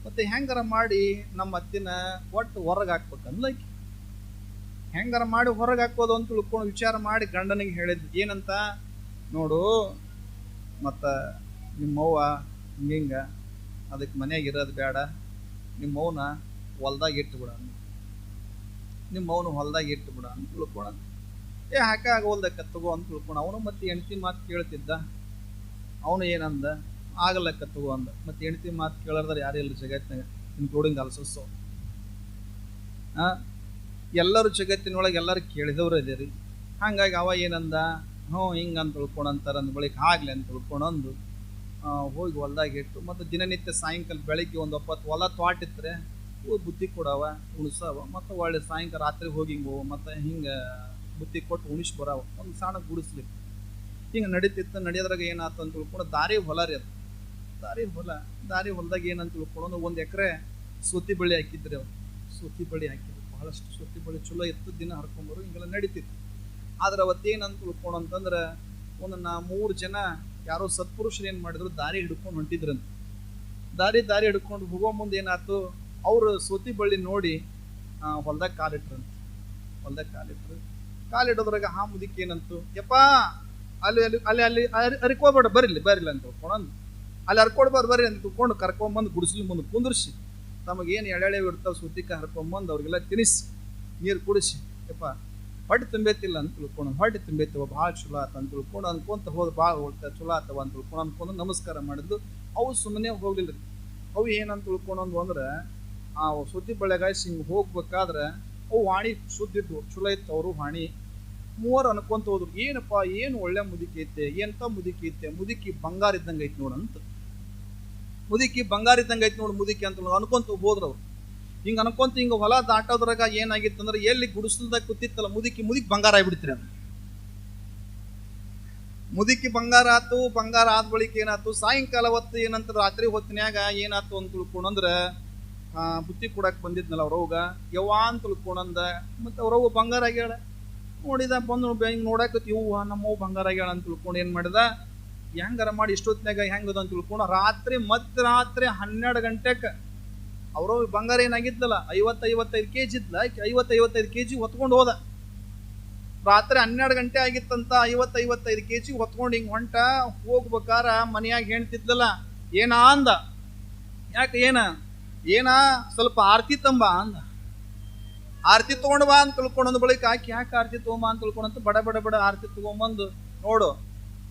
ಮತ್ತೆ ಹೆಂಗಾರ ಮಾಡಿ ನಮ್ಮ ಅತ್ತಿನ ಒಟ್ಟು ಹೊರಗೆ ಹಾಕ್ಬೇಕಂದ್ಲಕಿ ಹೆಂಗಾರ ಮಾಡಿ ಹೊರಗೆ ಹಾಕೋದು ಅಂತ ತಿಳ್ಕೊಂಡು ವಿಚಾರ ಮಾಡಿ ಗಂಡನಿಗೆ ಹೇಳಿದ್ ಏನಂತ? ನೋಡು, ಮತ್ತು ನಿಮ್ಮವ್ವ ಹಿಂಗಿಂಗ ಅದಕ್ಕೆ ಮನೆಯಾಗಿರೋದು ಬೇಡ ನಿಮ್ಮವ್ನ ಹೊಲ್ದಾಗ ಇಟ್ಟು ಬಿಡ ನಿಮ್ಮ ಅವನು ಹೊಲ್ದಾಗ ಇಟ್ಟು ಬಿಡ ಅಂತ ತಿಳ್ಕೊಳ. ಏ ಹಾಕ ಆಗೋಲ್ದಕ್ಕ ತಗೋ ಅಂತ ತಿಳ್ಕೊಂಡು ಅವನು ಮತ್ತೆ ಹೆಂಡತಿ ಮಾತು ಕೇಳ್ತಿದ್ದ. ಅವನು ಏನಂದ? ಆಗಲ್ಲಕ್ಕ ತಗೋ ಅಂದ. ಮತ್ತೆ ಹೆಂಡತಿ ಮಾತು ಕೇಳಾರ್ದಾರ ಇಲ್ಲ ಜಗತ್ತಿನಾಗ? ಇನ್ಕ್ಲೂಡಿಂಗ್ ಆಲ್ಸೋ ಆ? ಎಲ್ಲರೂ ಜಗತ್ತಿನೊಳಗೆ ಎಲ್ಲರೂ ಕೇಳಿದವರು ಇದೇರಿ ಹಂಗಾಗಿ ಅವ ಏನಂದ? ಹ್ಞೂ ಹಿಂಗೆ ಅಂತ ತಿಳ್ಕೊಂಡಂತಾರ ಅಂದ ಬಳಿಕ ಆಗ್ಲಿ ಅಂತ ತಿಳ್ಕೊಂಡಂದು ಆ, ಹೋಗಿ ಹೊಲ್ದಾಗ ಇಟ್ಟು ಮತ್ತು ದಿನನಿತ್ಯ ಸಾಯಂಕಾಲ ಬೆಳಿಗ್ಗೆ ಒಂದು ಒಪ್ಪತ್ತು ಹೊಲ ತ್ವಾಟಿತ್ರೆ ಬುತ್ತಿ ಕೊಡವ, ಉಣಿಸವ, ಮತ್ತು ಒಳ್ಳೆ ಸಾಯಂಕಾಲ ರಾತ್ರಿ ಹೋಗಿ ಹಿಂಗೆ ಮತ್ತು ಹಿಂಗೆ ಬುತ್ತಿ ಕೊಟ್ಟು ಉಣಿಸಿ ಬರವ. ಒಂದು ಸಣ್ಣ ಗುಡಿಸ್ಲಿ. ಹಿಂಗೆ ನಡೀತಿತ್ತು, ನಡೆಯೋದ್ರಾಗ ಏನಾಯ್ತು ಅಂತ ತಿಳ್ಕೊಂಡು ದಾರಿ ಹೊಲ ರೀ ಅದು. ದಾರಿ ಹೊಲ, ದಾರಿ ಹೊಲದಾಗ ಏನಂತ ತಿಳ್ಕೊಂಡು ಒಂದು ಎಕರೆ ಸೂತಿ ಬಳ್ಳಿ ಹಾಕಿದ್ರಿ ಅವ್ರು. ಸೂತಿ ಬಳ್ಳಿ ಹಾಕಿದ್ರು. ಬಹಳಷ್ಟು ಸೂತಿ ಬಳ್ಳಿ ಚಲೋ ಇತ್ತು, ದಿನ ಹರ್ಕೊಂಬರು, ಹಿಂಗೆಲ್ಲ ನಡೀತಿತ್ತು. ಆದ್ರೆ ಅವತ್ತೇನಂತ ತಿಳ್ಕೊಂಡು ಅಂತಂದ್ರೆ ಒಂದು ನಾ ಮೂರು ಜನ ಯಾರೋ ಸತ್ಪುರುಷರು ಏನು ಮಾಡಿದ್ರು, ದಾರಿ ಹಿಡ್ಕೊಂಡು ಹೊಂಟಿದ್ರಂತ. ದಾರಿ ದಾರಿ ಹಿಡ್ಕೊಂಡು ಹೋಗೋ ಮುಂದೆ ಏನಾಯ್ತು ಅವರು ಸೋತಿ ಬಳ್ಳಿ ನೋಡಿ ಹೊಲ್ದಾಗ ಕಾಲಿಟ್ರಂತ ಹೊಲ್ದಾಗ ಕಾಲಿಟ್ರು ಕಾಲಿಡೋದ್ರಾಗ ಹಾ ಮುದಿಕ್ಕೆ ಏನಂತು? ಯಪ್ಪ, ಅಲ್ಲಿ ಅಲ್ಲಿ ಅಲ್ಲಿ ಅಲ್ಲಿ ಅರಿ- ಅರಿಕೋಬೇಡ ಬರಿಲಿ ಬರಿಲ್ಲ ಅಂತ ತಿಳ್ಕೊಂಡು ಅಲ್ಲಿ ಹರ್ಕೊಡ್ಬಾರ್ದು, ಬರ್ರಿ ಅಂತ ತಿಳ್ಕೊಂಡು ಕರ್ಕೊಂಬಂದು ಗುಡಿಸ್ಲಿ ಮುಂದೆ ಕುಂದ್ರಿಸಿ. ತಮಗೇನು ಎಳೆಳೆ ಇರ್ತಾವೆ ಸುತ್ತಿಕ ಹರ್ಕೊಂಬಂದು ಅವ್ರಿಗೆಲ್ಲ ತಿನ್ನಿಸಿ ನೀರು ಕುಡಿಸಿ. ಯಪ್ಪ, ಹೊಟ್ಟೆ ತುಂಬೈತಿಲ್ಲ ಅಂತ ತಿಳ್ಕೊಂಡು, ಹೊಟ್ಟೆ ತುಂಬೈತವ, ಭಾಳ ಚಲೋ ಆತ ಅಂತ ತಿಳ್ಕೊಂಡು ಅನ್ಕೊಂತ ಹೋದ್ ಭಾಳ ಹೋಗ್ತಾ ಚಲೋ ಆತವ ಅಂತ ತಿಳ್ಕೊಂಡು ಅನ್ಕೊಂಡು ನಮಸ್ಕಾರ ಮಾಡಿದ್ದು. ಅವು ಸುಮ್ಮನೆ ಹೋಗಲಿಲ್ಲ. ಅವು ಏನಂತ ತಿಳ್ಕೊಂಡು ಅಂದ್ರೆ ಆ ಸುದ್ದಿ ಬಳ್ಳೆಗಾಯ್ಸಿ ಹಿಂಗೆ ಹೋಗ್ಬೇಕಾದ್ರೆ ಅವು ವಾಣಿ ಸುದ್ದಿದ್ವು ಚಲೋ ಇತ್ತು ಅವರು ವಾಣಿ. ಮೂವರು ಅನ್ಕೊಂತ ಹೋದ್ರು, ಏನಪ್ಪ, ಏನು ಒಳ್ಳೆ ಮುದುಕಿ ಐತೆ, ಎಂತ ಮುದುಕಿ ಐತೆ, ಮುದುಕಿ ಬಂಗಾರ ಇದ್ದಂಗೆ ಐತೆ ನೋಡಂತ ಮುದುಕಿ ಬಂಗಾರ ಇದ್ದಂಗೆ ಐತೆ ನೋಡು ಮುದುಕಿ ಅಂತ ಅನ್ಕೊಂತ ಹೋದ್ರು ಅವ್ರು. ಹಿಂಗೆ ಅನ್ಕೊಂತ ಹಿಂಗೆ ಹೊಲ ದಾಟೋದ್ರಾಗ ಏನಾಗಿತ್ತು ಅಂದ್ರೆ ಎಲ್ಲಿ ಗುಡಿಸಲ್ದಾಗ ಕೂತಿತ್ತಲ್ಲ, ಮುದುಕಿ ಮುದುಕಿ ಬಂಗಾರ ಆಗ್ಬಿಡ್ತೀರಿ ಅಂತ ಮುದುಕಿ ಬಂಗಾರ ಆತು, ಬಂಗಾರ ಆದ ಬಳಿಕ ಏನಾತು, ಸಾಯಂಕಾಲ ಹೊತ್ತು ಏನಂತ ರಾತ್ರಿ ಹೊತ್ತಿನಾಗ ಏನಾತು ಅಂತ ತಿಳ್ಕೊಂಡಂದ್ರ ಬುತ್ತಿ ಕೊಡಕ್ ಬಂದಿದ್ನಲ್ಲ ಅವ್ರವ್ಗ ಯವ್ವ ಅಂತ ತಿಳ್ಕೊಂಡಂದ, ಮತ್ತೆ ಅವ್ರವ್ವ ಬಂಗಾರ ಆಗ್ಯಾಳ. ನೋಡಿದ, ಬಂದು ಹಿಂಗೆ ನೋಡಕತ್ತಿ ಇವ್ವ ನಮ್ಮವ್ವ ಬಂಗಾರ ಆಗ್ಯಾಳ ಅಂತ ತಿಳ್ಕೊಂಡು ಏನು ಮಾಡಿದ? ಹೆಂಗಾರ ಮಾಡಿ ಇಷ್ಟೊತ್ತಿನಾಗ ಹೆಂಗದ ಅಂತ ತಿಳ್ಕೊಂಡು ರಾತ್ರಿ ಮತ್ತೆ ರಾತ್ರಿ ಹನ್ನೆರಡು ಗಂಟೆಗೆ ಅವ್ರವ್ ಬಂಗಾರ ಏನಾಗಿದ್ದಲ್ಲ ಐವತ್ತು ಐವತ್ತೈದು ಕೆ ಜಿ ಇದ್ಲ ಐವತ್ತು ಐವತ್ತೈದು ಕೆ ಜಿ ಹೊತ್ಕೊಂಡು ಹೋದ. ರಾತ್ರಿ ಹನ್ನೆರಡು ಗಂಟೆ ಆಗಿತ್ತಂತ ಐವತ್ತು ಐವತ್ತೈದು ಕೆ ಜಿ ಹೊತ್ಕೊಂಡು ಹಿಂಗೆ ಹೊಂಟ ಹೋಗ್ಬೇಕಾರ ಮನೆಯಾಗ ಹೆಣ್ತಿದ್ಲಲ್ಲ ಏನ ಅಂದ? ಯಾಕೆ ಏನ? ಏನ? ಸ್ವಲ್ಪ ಆರತಿ ತಂಬ ಅಂದ. ಆರತಿ ತೊಗೊಂಡು ಬಾ ಅಂತ ತಿಳ್ಕೊಂಡೊಂದು ಬಳಿಕ ಆಕಿ ಯಾಕೆ ಆರತಿ ತಗೊಂಬ ಅಂತ ತಿಳ್ಕೊಂಡಂತ ಬಡ ಬಡ ಬಡ ಆರತಿ ತಗೊಂಬಂದು ನೋಡು,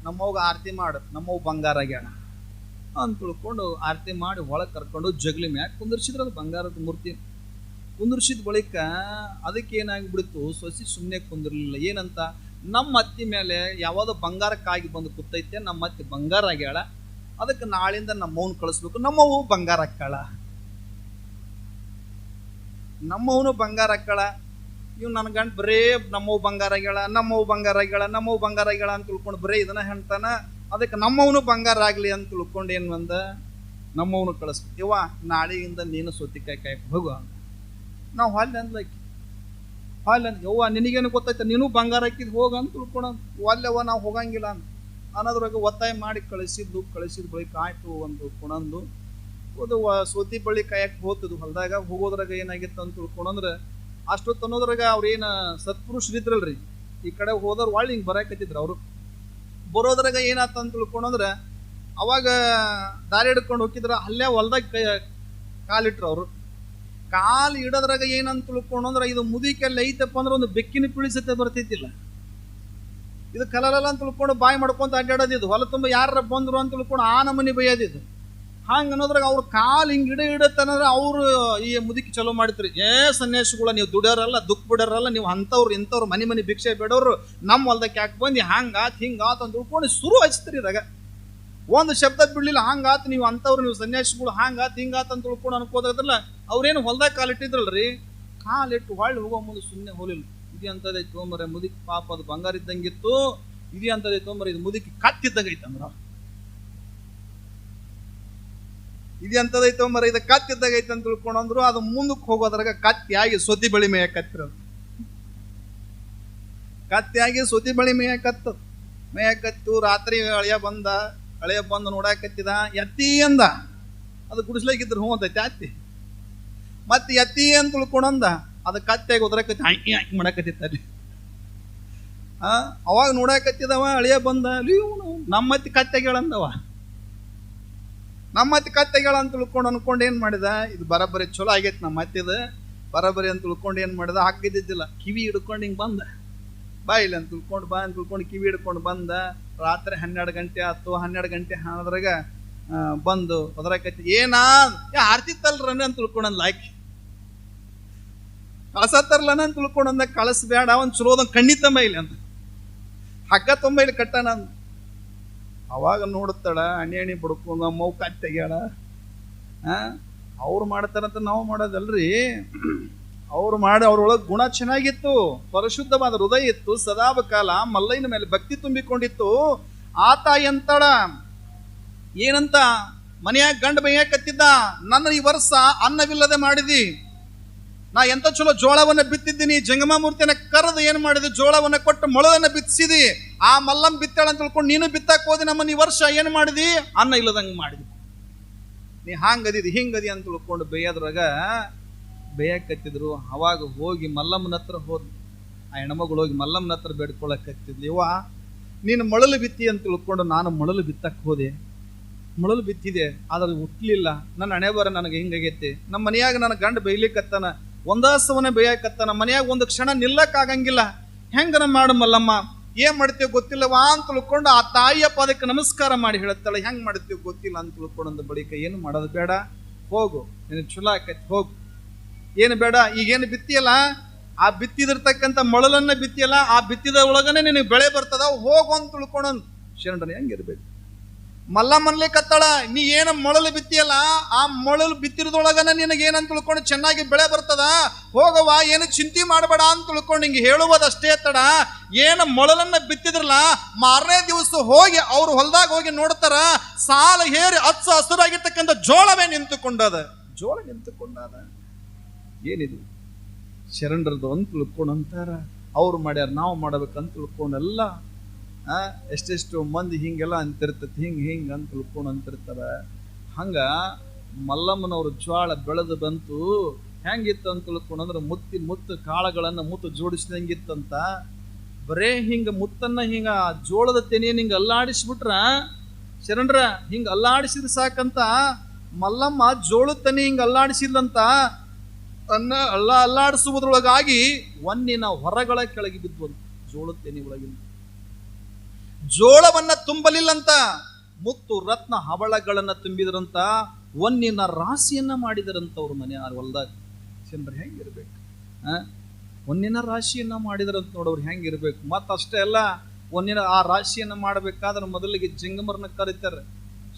ನಮ್ಮವ್ಗ ಆರತಿ ಮಾಡು ನಮ್ಮವ್ ಬಂಗಾರ ಆಗ್ಯಾಣ ಅಂತ ತಿಳ್ಕೊಂಡು ಆರತಿ ಮಾಡಿ ಒಳಗೆ ಕರ್ಕೊಂಡು ಜಗಲಿ ಮ್ಯಾಗ ಕುಂದಿರ್ಸಿದ್ರದು ಬಂಗಾರದ ಮೂರ್ತಿ. ಕುಂದಿರ್ಸಿದ ಬಳಿಕ ಅದಕ್ಕೆ ಏನಾಗ್ಬಿಡ್ತು? ಸೊಸಿ ಸುಮ್ಮನೆ ಕುಂದಿರ್ಲಿಲ್ಲ. ಏನಂತ? ನಮ್ಮ ಅತ್ತಿ ಮೇಲೆ ಯಾವುದೋ ಬಂಗಾರಕ್ಕಾಗಿ ಬಂದು ಕೂತೈತೆ, ನಮ್ಮ ಅತ್ತಿ ಬಂಗಾರ ಆಗ್ಯಾಳ. ಅದಕ್ಕೆ ನಾಳಿಂದ ನಮ್ಮವ್ನ ಕಳಿಸ್ಬೇಕು ನಮ್ಮವು ಬಂಗಾರ ಹಾಕ್ಕಾಳ ನಮ್ಮವನು ಬಂಗಾರ ಅಕ್ಕಳ ಇವ್ ನನ್ನ ಗಂಡ ಬರೇ ನಮ್ಮವ್ ಬಂಗಾರ ಆಗ್ಯಾಳ ನಮ್ಮವ್ ಬಂಗಾರ ಆಗ್ಯಾಳ ನಮ್ಮವ್ ಬಂಗಾರ ಆಗ್ಯಾಳ ಅಂತ ತಿಳ್ಕೊಂಡು ಬರೇ ಇದನ್ನ ಹೇಳ್ತಾನ. ಅದಕ್ಕೆ ನಮ್ಮವನು ಬಂಗಾರ ಆಗಲಿ ಅಂತ ತಿಳ್ಕೊಂಡು ಏನು ಬಂದ? ನಮ್ಮವನು ಕಳಿಸ್ಬೇಕು ನಾಳೆಯಿಂದ ನೀನು ಸೊತ್ತಿಕಾಯಿ ಕಾಯಕ್ಕೆ ಹೋಗು ನಾವು ಹಾಲ್ ಅಂದ್ಲಕ್ಕಿ ಹೊಲ್ಲೆ ಅಂದ್, ಯವ್ವ, ನಿನಗೇನು ಗೊತ್ತೈತೆ ನೀನು ಬಂಗಾರ ಹಾಕಿದ್ ಹೋಗ ಅಂತ ತಿಳ್ಕೊಳ ಅಲ್ಲವ ನಾವು ಹೋಗಂಗಿಲ್ಲ ಅಂತ ಅನ್ನೋದ್ರಾಗ ಒತ್ತಾಯ ಮಾಡಿ ಕಳಿಸಿದ್ದು, ಕಳಿಸಿದ ಬಳಿಕ ಆಯ್ತು ಒಂದು ಕುಣಂದು ಅದು ಸೋತಿ ಬಳ್ಳಿ ಕಾಯಕ್ಕೆ ಹೋಗ್ತದು. ಹೊಲದಾಗ ಹೋಗೋದ್ರಾಗ ಏನಾಗಿತ್ತು ಅಂತ ತಿಳ್ಕೊಂಡ್ರೆ ಅಷ್ಟೊತ್ತು ಅನ್ನೋದ್ರಾಗ ಅವ್ರೇನು ಸತ್ಪುರುಷರು ಇದ್ರಲ್ರಿ ಈ ಕಡೆ ಹೋದ್ರ ಒಳ್ಳೆ ಹಿಂಗೆ ಬರಾಕತ್ತಿದ್ರು ಅವರು. ಬರೋದ್ರಾಗ ಏನಾತ ಅಂತ ತಿಳ್ಕೊಂಡ್ರೆ ಅವಾಗ ದಾರಿ ಹಿಡ್ಕೊಂಡು ಹೋಗಿದ್ರ ಅಲ್ಲೇ ಹೊಲ್ದಾಗ ಕೈ ಕಾಲಿಟ್ರು ಅವರು. ಕಾಲು ಇಡೋದ್ರಾಗ ಏನಂತ ತಿಳ್ಕೊಂಡು ಅಂದ್ರೆ ಇದು ಮುದಿಕೆಲ್ಲ ಐತಪ್ಪ ಅಂದ್ರೆ ಒಂದು ಬೆಕ್ಕಿನ ಪಿಳಿಸತ್ತೆ ಬರ್ತೈತಿಲ್ಲ. ಇದು ಕಲರಲ್ಲ ಅಂತ ತಿಳ್ಕೊಂಡು ಬಾಯಿ ಮಾಡ್ಕೊಂತ ಅಡ್ಡಾಡೋದಿದ್ದು ಹೊಲ ತುಂಬ ಯಾರ ಬಂದ್ರು ಅಂತ ತಿಳ್ಕೊಂಡು ಆ ನಮನಿ ಬೈಯೋದಿದ್ದು ಹಂಗ ಅನ್ನೋದ್ರಾಗ ಅವ್ರ ಕಾಲು ಹಿಂಗೆ ಇಡ ಇಡತ್ತಂದ್ರೆ ಅವರು ಈ ಮುದುಕಿ ಚಲೋ ಮಾಡ್ತೀರಿ ಏ ಸನ್ಯಾಸಿಗಳ, ನೀವು ದುಡಿಯೋರಲ್ಲ, ದುಃಖ ಬಿಡೋರಲ್ಲ ನೀವು ಅಂಥವ್ರು, ಇಂಥವ್ರು, ಮನೆ ಮನೆ ಭಿಕ್ಷೆ ಬೇಡೋರು ನಮ್ಮ ಹೊಲ್ದಕ್ಕೆ ಯಾಕೆ ಬಂದು ಹಂಗಾತ್ ಹಿಂಗಾತ್ ಅಂತ ತಿಳ್ಕೊಂಡು ಶುರು ಹಚ್ತೀರಿ ಇದಾಗ ಒಂದು ಶಬ್ದ ಬಿಡ್ಲಿಲ್ಲ ಹಂಗಾತ್ ನೀವು ಅಂಥವ್ರು, ನೀವು ಸನ್ಯಾಸಿಗಳು ಹಂಗಾತ್ ಹಿಂಗಾತ್ ಅಂತ ತಿಳ್ಕೊಂಡು ಅನ್ಕೋದ್ರಲ್ಲ ಅವ್ರೇನು ಹೊಲ್ದಾಗ ಕಾಲಿಟ್ಟಿದ್ರಲ್ರಿ ಕಾಲಿಟ್ಟು ಹೊಳ್ಳಿ ಹೋಗೋ ಮುಂದೆ ಸುಮ್ಮನೆ ಹೋಲಿಲ್ಲ. ಇದು ಅಂತದೇ ತೋಮರೆ ಮುದುಕಿ ಪಾಪ ಅದು ಬಂಗಾರ ಇದ್ದಂಗಿತ್ತು, ಇದು ಅಂತದೇ ತೋಮರೆ ಇದು ಮುದುಕಿ ಕತ್ತಿದ್ದಾಗ ಐತಂದ್ರ. ಇದು ಎಂತದೈತ ಮರ ಇದು ಕತ್ತಿದ್ದಾಗ ಐತೆ ಅಂತ ತಿಳ್ಕೊಂಡು ಅಂದ್ರು, ಅದು ಮುಂದಕ್ಕೆ ಹೋಗೋದ್ರಾಗ ಕತ್ತಿಯಾಗಿ ಸೊತಿ ಬಳಿ ಮೇಯಕತ್ತಿರೋದು ಕತ್ತಿಯಾಗಿ ಸೊತಿ ಬಳಿ ಮೇಯ ಕತ್ತು, ರಾತ್ರಿ ಅಳಿಯ ಬಂದ ಅಳಿಯ ಬಂದು ನೋಡಾಕತ್ತಿದ ಎತ್ತಿ ಅಂದ. ಅದು ಗುಡಿಸ್ಲಿಕ್ಕಿದ್ರು ಹ್ಞೂ ಅಂತ ಅತ್ತಿ ಮತ್ತೆ ಎತ್ತಿ ಅಂತ ತಿಳ್ಕೊಂಡಂದ ಅದು ಕತ್ತಿಯಾಗಿ ಉದ್ರಕತ್ತಿ ಹಾಕಿ ಹಾಕಿ ಮಾಡಕತ್ತಿತ್ತಾರೆ ಆ, ಅವಾಗ ನೋಡಾಕತ್ತಿದವ ಅಳಿಯ ಬಂದ ಇವ್ನು ನಮ್ಮತ್ತಿ ಕತ್ತೆಗೆ ಹೇಳಂದವ. ನಮ್ಮ ಅತಿ ಕತ್ತೆಗಳ ಅಂತ ತಿಳ್ಕೊಂಡು ಅನ್ಕೊಂಡು ಏನು ಮಾಡಿದ? ಇದು ಬರಬರಿ ಚಲೋ ಆಗೈತೆ ನಮ್ಮ ಅತ್ತಿದ. ಬರಬರಿ ಅಂತ ತಿಳ್ಕೊಂಡು ಏನು ಮಾಡಿದ? ಹಾಕಿದ್ದಿದ್ದಿಲ್ಲ ಕಿವಿ ಹಿಡ್ಕೊಂಡು ಹಿಂಗೆ ಬಂದ. ಬಾ ಇಲ್ಲ ಅಂತ ತಿಳ್ಕೊಂಡು ಬಾ ಅಂತ ತಿಳ್ಕೊಂಡು ಕಿವಿ ಹಿಡ್ಕೊಂಡು ಬಂದ. ರಾತ್ರಿ ಹನ್ನೆರಡು ಗಂಟೆ ಆಯ್ತು. ಹನ್ನೆರಡು ಗಂಟೆ ಹಾದ್ರಾಗ ಆ, ಬಂದು ಹೊದರಾಕತ್ತಿ ಏನಾ? ಆರ್ತಿತ್ತಲ್ರನ್ನ ಅಂತ ತಿಳ್ಕೊಂಡಂದ್ ಲಾಕಿ ಕಳಸತ್ತರ್ಲನ ಅಂತ ತಿಳ್ಕೊಂಡಂದ ಕಳಿಸ್ಬೇಡ ಒಂದು ಚಲೋದ ಕಣ್ಣಿ ತಂಬ ಅಂತ ಹಗ್ಗ ತುಂಬ ಇಲ್ಲಿ ಕಟ್ಟಣ ಅಂದ. ಅವಾಗ ನೋಡುತ್ತಾಳ ಅಣಿ ಅಣಿ ಬಡ್ಕೊಂಡ ಮೌ ಕತ್ತೆಗ್ಯಾಳ ಅವ್ರು ಮಾಡ್ತಾರಂತ ನಾವು ಮಾಡೋದಲ್ರಿ. ಅವ್ರು ಮಾಡಿ ಅವ್ರೊಳಗೆ ಗುಣ ಚೆನ್ನಾಗಿತ್ತು, ಪರಿಶುದ್ಧವಾದ ಹೃದಯ ಇತ್ತು ಸದಾವ ಕಾಲ ಮಲ್ಲೈನ ಮೇಲೆ ಭಕ್ತಿ ತುಂಬಿಕೊಂಡಿತ್ತು. ಆತ ಎಂತಳ? ಏನಂತ? ಮನೆಯಾಗ ಗಂಡ ಬೈಯಾಕತ್ತಿದ್ದ ನನ್ನ ಈ ವರ್ಷ ಅನ್ನವಿಲ್ಲದೆ ಮಾಡಿದಿ. ನಾ ಎಂತ ಚಲೋ ಜೋಳವನ್ನು ಬಿತ್ತಿದ್ದೀನಿ, ಜಂಗಮ ಮೂರ್ತಿಯನ್ನು ಕರೆದು ಏನು ಮಾಡಿದೆ? ಜೋಳವನ್ನ ಕೊಟ್ಟು ಮೊಳವನ್ನು ಬಿತ್ತಿಸಿದಿ ಆ ಮಲ್ಲಂ ಬಿತ್ತಾಳ ಅಂತ ತಿಳ್ಕೊಂಡು ನೀನು ಬಿತ್ತಾಕ್ ಹೋದಿ, ನಮ್ಮನ್ನು ಈ ವರ್ಷ ಏನು ಮಾಡಿದಿ? ಅನ್ನ ಇಲ್ಲದಂಗೆ ಮಾಡಿದಿ. ನೀ ಹಾಂಗದಿದಿ, ಹಿಂಗದಿ ಅಂತ ತಿಳ್ಕೊಂಡು ಬೇಯದ್ರಾಗ ಬೇಯಕತ್ತಿದ್ರು. ಅವಾಗ ಹೋಗಿ ಮಲ್ಲಮ್ಮನ ಹತ್ರ ಹೋದ್ ಆ ಹೆಣ್ಮಗಳು ಹೋಗಿ ಮಲ್ಲಮ್ಮನ ಹತ್ರ ಬೇಡ್ಕೊಳಕತ್ತಿದ್ಲು. ನೀನು ಮೊಳಲು ಬಿತ್ತಿ ಅಂತ ತಿಳ್ಕೊಂಡು ನಾನು ಮೊಳಲು ಬಿತ್ತಕ್ಕೆ ಹೋದೆ. ಮೊಳಲು ಬಿತ್ತಿದೆ, ಆದ್ರೆ ಹುಟ್ಲಿಲ್ಲ. ನನ್ನ ಹಣೆ ಬರ ನನಗೆ ಹಿಂಗಾಗೈತಿ ನಮ್ಮ ಮನೆಯಾಗ ನನ್ನ ಗಂಡ ಬೈಲಿಕತ್ತಾನ ಬೇಯಕತ್ತ, ನಮ್ಮ ಮನೆಯಾಗ ಒಂದು ಕ್ಷಣ ನಿಲ್ಲಕ್ಕಾಗಂಗಿಲ್ಲ. ಹೆಂಗನ ಮಾಡು ಮಲ್ಲಮ್ಮ, ಏನ್ ಮಾಡ್ತೀವಿ ಗೊತ್ತಿಲ್ಲವಾ ಅಂತ ತಿಳ್ಕೊಂಡು ಆ ತಾಯಿಯ ಪದಕ್ಕೆ ನಮಸ್ಕಾರ ಮಾಡಿ ಹೇಳುತ್ತಾಳೆ. ಹೆಂಗ್ ಮಾಡ್ತೀವಿ ಗೊತ್ತಿಲ್ಲ ಅಂತ ತಿಳ್ಕೊಂಡ ಬಳಿಕ ಏನು ಮಾಡೋದು ಬೇಡ. ಹೋಗು ನಿನಗೆ ಚಲೋ ಆಕೈತಿ, ಹೋಗು. ಏನು ಬೇಡ, ಈಗೇನು ಬಿತ್ತಿಯಲ್ಲ? ಆ ಬಿತ್ತಿದಿರ್ತಕ್ಕಂಥ ಮೊಳಲನ್ನ ಬಿತ್ತಿಯಲ್ಲ, ಆ ಬಿತ್ತಿದ ಒಳಗನೆ ನಿನಗೆ ಬೆಳೆ ಬರ್ತದ, ಹೋಗು ಅಂತ ತಿಳ್ಕೊಂಡು ಶರಣನ, ಹೆಂಗಿರ್ಬೇಕು. ಮಲ್ಲಮ್ಮನ್ಲೆ ಕತ್ತಳ ನೀ ಏನು ಮೊಳಲು ಬಿತ್ತಿಯಲ್ಲ, ಆ ಮೊಳಲು ಬಿತ್ತಿರದೊಳಗನ ನಿನಗೆ ಏನಂತ ತಿಳ್ಕೊಂಡು ಚೆನ್ನಾಗಿ ಬೆಳೆ ಬರ್ತದ? ಹೋಗವ ಏನು ಚಿಂತೆ ಮಾಡಬೇಡ ಅಂತ ತಿಳ್ಕೊಂಡು ಹಿಂಗೆ ಹೇಳುವುದಷ್ಟೇ ತಡ. ಏನು ಮೊಳಲನ್ನ ಬಿತ್ತಿದ್ರಲ್ಲ, ಮಾರನೇ ದಿವಸ ಹೋಗಿ ಅವ್ರು ಹೊಲದಾಗ ಹೋಗಿ ನೋಡ್ತಾರ, ಸಾಲ ಹೇರಿ ಹಚ್ಚ ಹಸಿರಾಗಿರ್ತಕ್ಕಂಥ ಜೋಳವೇ ನಿಂತುಕೊಂಡದ. ಜೋಳ ನಿಂತುಕೊಂಡದ? ಏನಿದು? ಶರಣರದು ಅಂತ ತಿಳ್ಕೊಂಡು ಅಂತಾರ. ಅವ್ರು ಮಾಡ್ಯಾರ, ನಾವು ಮಾಡಬೇಕಂತ ತಿಳ್ಕೊಂಡೆಲ್ಲ ಎಷ್ಟೆಷ್ಟು ಮಂದಿ ಹಿಂಗೆಲ್ಲ ಅಂತಿರ್ತೈತಿ, ಹಿಂಗೆ ಹಿಂಗೆ ಅಂತ ತಿಳ್ಕೊಂಡು ಅಂತಿರ್ತಾರೆ. ಹಂಗೆ ಮಲ್ಲಮ್ಮನವ್ರ ಜ್ವಾಳ ಬೆಳೆದು ಬಂತು, ಹೆಂಗಿತ್ತು ಅಂತ ತಿಳ್ಕೊಂಡಂದ್ರೆ ಮುತ್ತಿ, ಮುತ್ತು ಕಾಳುಗಳನ್ನು ಮುತ್ತು ಜೋಡಿಸಿದಂಗಿತ್ತಂತ. ಬರೇ ಹಿಂಗೆ ಮುತ್ತನ್ನು ಹಿಂಗೆ ಜೋಳದ ತೆನೆಯನ್ನು ಹಿಂಗೆ ಅಲ್ಲಾಡಿಸ್ಬಿಟ್ರ, ಶರಣರ, ಹಿಂಗೆ ಅಲ್ಲಾಡಿಸಿದ್ರೆ ಸಾಕಂತ. ಮಲ್ಲಮ್ಮ ಜೋಳದ ತೆನೆ ಹಿಂಗೆ ಅಲ್ಲಾಡಿಸಿದ್ಲಂತ, ತನ್ನ ಅಲ್ಲ ಅಲ್ಲಾಡಿಸುವುದ್ರೊಳಗಾಗಿ ಒನ್ನಿನ ಹೊರಗಳ ಕೆಳಗೆ ಬಿದ್ದು ಜೋಳದ ತೆನೆ ಒಳಗಿಂದ. ಜೋಳವನ್ನ ತುಂಬಲಿಲ್ಲಂತ, ಮುತ್ತು ರತ್ನ ಹವಳಗಳನ್ನ ತುಂಬಿದ್ರಂತ ಒನ್ನಿನ ರಾಶಿಯನ್ನ ಮಾಡಿದರಂತ ಅವ್ರ ಮನೆ ಆ ಹೊಲ್ದಾಗ. ಚಂದ್ರ ಹೆಂಗಿರ್ಬೇಕು ಒನ್ನಿನ ರಾಶಿಯನ್ನ ಮಾಡಿದರಂತ ನೋಡವ್ರು ಹೆಂಗಿರ್ಬೇಕು ಮತ್ತ ಅಷ್ಟೇ ಅಲ್ಲ ಒಂದಿನ ಆ ರಾಶಿಯನ್ನ ಮಾಡಬೇಕಾದ್ರೆ ಮೊದಲಿಗೆ ಜಂಗಮರ್ನ ಕರೀತಾರೆ.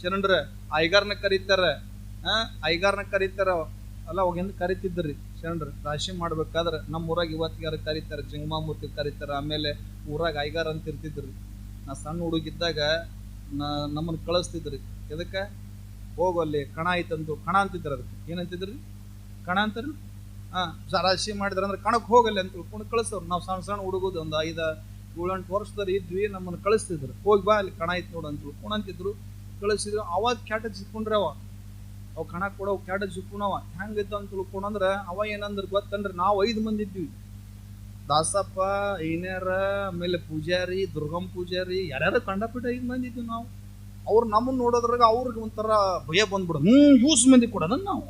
ಶರಣರ, ಐಗಾರ್ನ ಕರೀತಾರೆ. ಆ? ಐಗಾರ್ನ ಕರೀತಾರ. ಅಲ್ಲ ಅವಾಗಿಂದ ಕರಿತಿದ್ರಿ? ಶರಣರು, ರಾಶಿ ಮಾಡ್ಬೇಕಾದ್ರೆ ನಮ್ಮ ಊರಾಗ ಇವತ್ತಿಗಾರ ಕರೀತಾರೆ, ಜಂಗಮಾಮೂರ್ತಿ ಕರೀತಾರೆ. ಆಮೇಲೆ ಊರಾಗ ಐಗಾರ ಅಂತ ಇರ್ತಿದ್ರಿ. ನಾ ಸಣ್ಣ ಹುಡುಗಿದ್ದಾಗ ನಮ್ಮನ್ನು ಕಳಿಸ್ತಿದ್ರಿ ಎದಕ್ಕೆ? ಅಲ್ಲಿ, ಕಣ ಐತಂದು ಕಣ ಅಂತಿದ್ರು ಅದಕ್ಕೆ. ಏನಂತಿದ್ರಿ ಕಣ ಅಂತಾರ ಹಾಂ ರಾಶಿ ಮಾಡಿದ್ರೆ ಅಂದ್ರೆ ಕಣಕ್ಕೆ ಹೋಗಲ್ಲಿ ಅಂತ ತಿಳ್ಕೊಂಡು ಕಳಿಸ್ತವ್ರು ನಾವು ಸಣ್ಣ ಸಣ್ಣ ಹುಡುಗದು ಒಂದು ಐದು, ಏಳೆಂಟು ವರ್ಷದಲ್ಲಿ ಇದ್ವಿ, ನಮ್ಮನ್ನು ಕಳಿಸ್ತಿದ್ರು. ಹೋಗಿ ಬಾ ಅಲ್ಲಿ, ಕಣ ಐತೆ ನೋಡು ಅಂತ ತಿಳ್ಕೊಂಡು ಅಂತಿದ್ರು. ಕಳಿಸಿದ್ರು. ಅವಾಗ ಕ್ಯಾಟ ಸಿಕ್ಕೊಂಡ್ರೆ ಅವ. ಅವ್ ಕಣ ಕೊಡೋ ಕ್ಯಾಟ ಸಿಕ್ಕೊಂಡವ ಹೆಂಗಿತ್ತು ಅಂತ ತಿಳ್ಕೊಂಡ್ರೆ ಅವ ಏನಂದ್ರೆ ಗೊತ್ತಂದ್ರೆ ನಾವು ಐದು ಮಂದಿ ಇದ್ವಿ. ದಾಸಪ್ಪ ಐನ್ಯಾರ ಆಮೇಲೆ ಪೂಜಾರಿ ದುರ್ಗಮ್ ಪೂಜಾರಿ, ಯಾರ್ಯಾರು ಕಂಡಪೀಠ ಐದು ಮಂದಿ ನಾವು. ಅವ್ರು ನಮ್ಮನ್ನ ನೋಡೋದ್ರಾಗ ಅವ್ರಿಗೆ ಒಂಥರ ಭಯ ಬಂದ್ಬಿಡೋದು. ಹ್ಞೂ ಯೂಸ್ ಮಂದಿ ಕೊಡೋದ ನಾವು.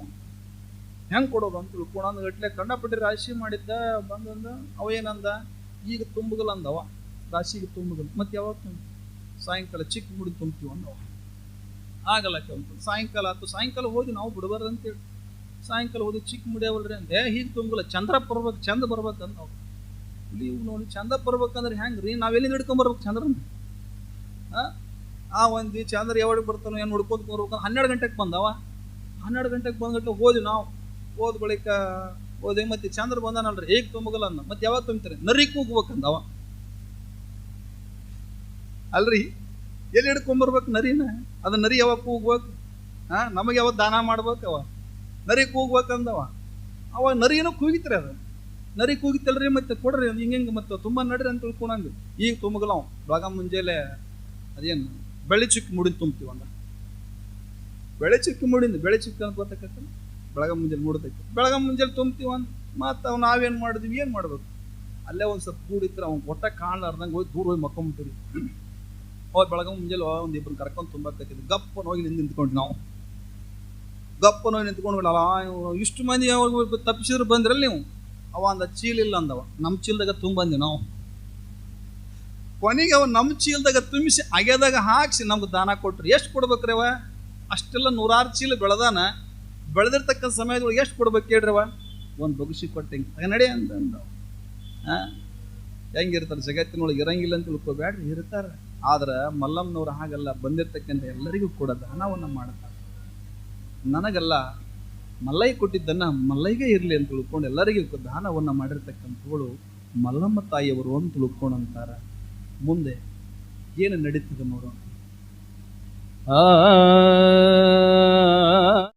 ಹೆಂಗ್ ಕೊಡೋದು ಅಂತ ತಿಳ್ಕೊಳಂದ್ ಗಟ್ಲೆ ಕಂಡಪಟ್ಟಿ ರಾಶಿ ಮಾಡಿದ್ದ, ಬಂದಂದ, ಅವ ಏನಂದ? ಈಗ ತುಂಬಗಲ್ಲ ಅಂದವ. ರಾಶಿಗೆ ತುಂಬಗಲ್ಲ ಮತ್ತೆ ಯಾವಾಗ ತುಂಬ? ಸಾಯಂಕಾಲ ಚಿಕ್ಕ ಮುಡಿ ತುಂಬ್ತೀವಿ ಅಂದವ. ಆಗಲ್ಲ ಕೆಲವು ಸಾಯಂಕಾಲ ಆತು. ಸಾಯಂಕಾಲ ಹೋಗಿ ನಾವು ಬಿಡಬಾರ್ದು ಅಂತೇಳಿ ಸಾಯಂಕಾಲ ಹೋಗಿ ಚಿಕ್ಕ ಮುಡಿಯವಲ್ರಿ ಅಂದೆ. ಹೀಗೆ ತುಂಬಲ್ಲ ಚಂದ್ರ ಬರ್ಬೇಕು, ಚಂದ ಬರ್ಬೇಕು ಅಂತ ನಾವು ನೋಡಿ ಚಂದ ಬರ್ಬೇಕಂದ್ರೆ ಹೆಂಗ್ರಿ? ನಾವೆಲ್ಲಿ ಹಿಡ್ಕೊಂಬರ್ಬೇಕು ಚಂದ್ರನ ಆ? ಆ ಒಂದು ಚಂದ್ರ ಯಾವಾಗ ಬರ್ತಾನೋ ಏನು ಹುಡ್ಕೋತ ಬರ್ಬೇಕು ಹನ್ನೆರಡು ಗಂಟೆಗೆ ಬಂದವ. ಹನ್ನೆರಡು ಗಂಟೆಗೆ ಬಂದ್ಬಿಟ್ಟು ಹೋದ್ವಿ ನಾವು. ಹೋದ ಬಳಿಕ ಹೋದ್ವಿ ಮತ್ತೆ ಚಂದ್ರ ಬಂದಾನಲ್ರಿ. ಹೇಗೆ ತುಂಬಗಲ್ಲ ಅಂದ. ಮತ್ತೆ ಯಾವಾಗ ತುಂಬ್ತಾರೆ? ನರಿ ಕೂಗ್ಬೇಕಂದವ ಅಲ್ರಿ? ಎಲ್ಲಿ ಹಿಡ್ಕೊಂಬರ್ಬೇಕು ನರಿನ? ಅದ ನರಿ ಯಾವಾಗ ಕೂಗ್ಬೇಕು? ಹಾಂ ನಮಗೆ ಯಾವಾಗ ದಾನ ಮಾಡ್ಬೇಕು ಅವ ನರಿ ಕೂಗ್ಬೇಕಂದವ. ಅವ ನರಿನೂ ಕೂಗಿತ್ರಿ ಅದು. ನರಿ ಕೂಗಿತ್ತಲ್ರಿ ಮತ್ತೆ ಕೊಡ್ರಿ ಹಿಂಗೆ ಹಿಂಗೆ ಮತ್ತೆ ತುಂಬ ನಡ್ರಿ ಅಂತ ತಿಳ್ಕೊಂಡಂಗ. ಈಗ ತುಂಬಗಲ್ಲ ಬೆಳಗ ಮುಂಜಾನೆ ಅದೇನು ಬೆಳೆ ಚಿಕ್ಕ ಮುಡಿದ್ ತುಂಬ್ತೀವಿ ಅಂದ ಬೆಳೆ ಚಿಕ್ಕ ಮುಡಿಂದ ಬೆಳೆ ಚಿಕ್ಕ ಅಂತ ಗೊತ್ತಾಕತ್ತ ಬೆಳಗ ಮುಂಜಾನೆ ಮುಡ್ದೈತಿ ಬೆಳಗ ಮುಂಜಾನೆ ತುಂಬ್ತೀವಿ ಅಂತ ಮತ್ತೆ ಅವ್ ನಾವೇನ್ ಮಾಡಿದ್ವಿ, ಏನ್ ಮಾಡ್ಬೇಕು? ಅಲ್ಲೇ ಒಂದ್ ಸ್ವಲ್ಪ ಕೂಡಿತ್ರ ಅವ್ನು ಒಟ್ಟ ಕಾಣ್ಲಾರ್ದಂಗೆ ಹೋಗಿ ದೂರ ಹೋಗಿ ಮಕ್ಕೊಂಬಿಟ್ಟಿರಿ ಹೋಗಿ ಬೆಳಗ ಮುಂಜಾನೆ ಒಂದ್ ಇಬ್ಬರು ಕರ್ಕೊಂಡು ತುಂಬಾಕತ್ತಿದ್ವಿ ಗಪ್ಪನ ಹೋಗಿ ನಿಂತು ನಿಂತ್ಕೊಂಡು ನಾವು. ಗಪ್ಪನ ಹೋಗಿ ನಿಂತ್ಕೊಂಡು ಅಲ್ಲ ಇಷ್ಟು ಮಂದಿ ಅವ್ರಿಗೆ ತಪ್ಪಿಸಿದ್ರು ಬಂದ್ರಲ್ಲ ನೀವು. ಅವ ಅಂದ ಚೀಲ ಇಲ್ಲ ಅಂದವ. ನಮ್ಮ ಚೀಲದಾಗ ತುಂಬಂದಿ ನಾವು. ಕೊನೆಗೆ ಅವ ನಮ್ಮ ಚೀಲದಾಗ ತುಂಬಿಸಿ ಅಗೆದಾಗ ಹಾಕ್ಸಿ ನಮ್ಗೆ ದಾನ ಕೊಟ್ರಿ. ಎಷ್ಟು ಕೊಡ್ಬೇಕ್ರಿ ಅವ? ಅಷ್ಟೆಲ್ಲ ನೂರಾರು ಚೀಲ ಬೆಳೆದಾನ. ಬೆಳೆದಿರ್ತಕ್ಕಂಥ ಸಮಯದೊಳಗೆ ಎಷ್ಟು ಕೊಡ್ಬೇಕು ಕೇಳ್ರಿ ಅವ? ಒಂದು ಬೊಗಸಿ ಕೊಟ್ಟೆ ಹಿಂಗೆ. ನಡೆ ಅಂತ ಅಂದ ಹಾ ಹೆಂಗಿರ್ತಾರೆ? ಜಗತ್ತಿನೊಳಗೆ ಇರಂಗಿಲ್ಲ ಅಂತ ತಿಳ್ಕೊಬೇಡ್ರಿ, ಇರ್ತಾರೆ. ಆದ್ರೆ ಮಲ್ಲಮ್ಮನವ್ರು ಹಾಗಲ್ಲ ಬಂದಿರ್ತಕ್ಕಂಥ ಎಲ್ಲರಿಗೂ ಕೂಡ ದಾನವನ್ನು ಮಾಡ್ತಾರೆ. ನನಗಲ್ಲ ಮಲ್ಲೈ ಕೊಟ್ಟಿದ್ದನ್ನು ಮಲ್ಲೈಗೆ ಇರಲಿ ಅಂತ ತಿಳ್ಕೊಂಡು ಎಲ್ಲರಿಗೂ ದಾನವನ್ನು ಮಾಡಿರ್ತಕ್ಕಂಥವಳು ಮಲ್ಲಮ್ಮ ತಾಯಿಯವರು ಅಂತ ತಿಳ್ಕೊಂಡಂತಾರೆ ಮುಂದೆ ಏನು ನಡೀತದೆ ನೋಡೋಣ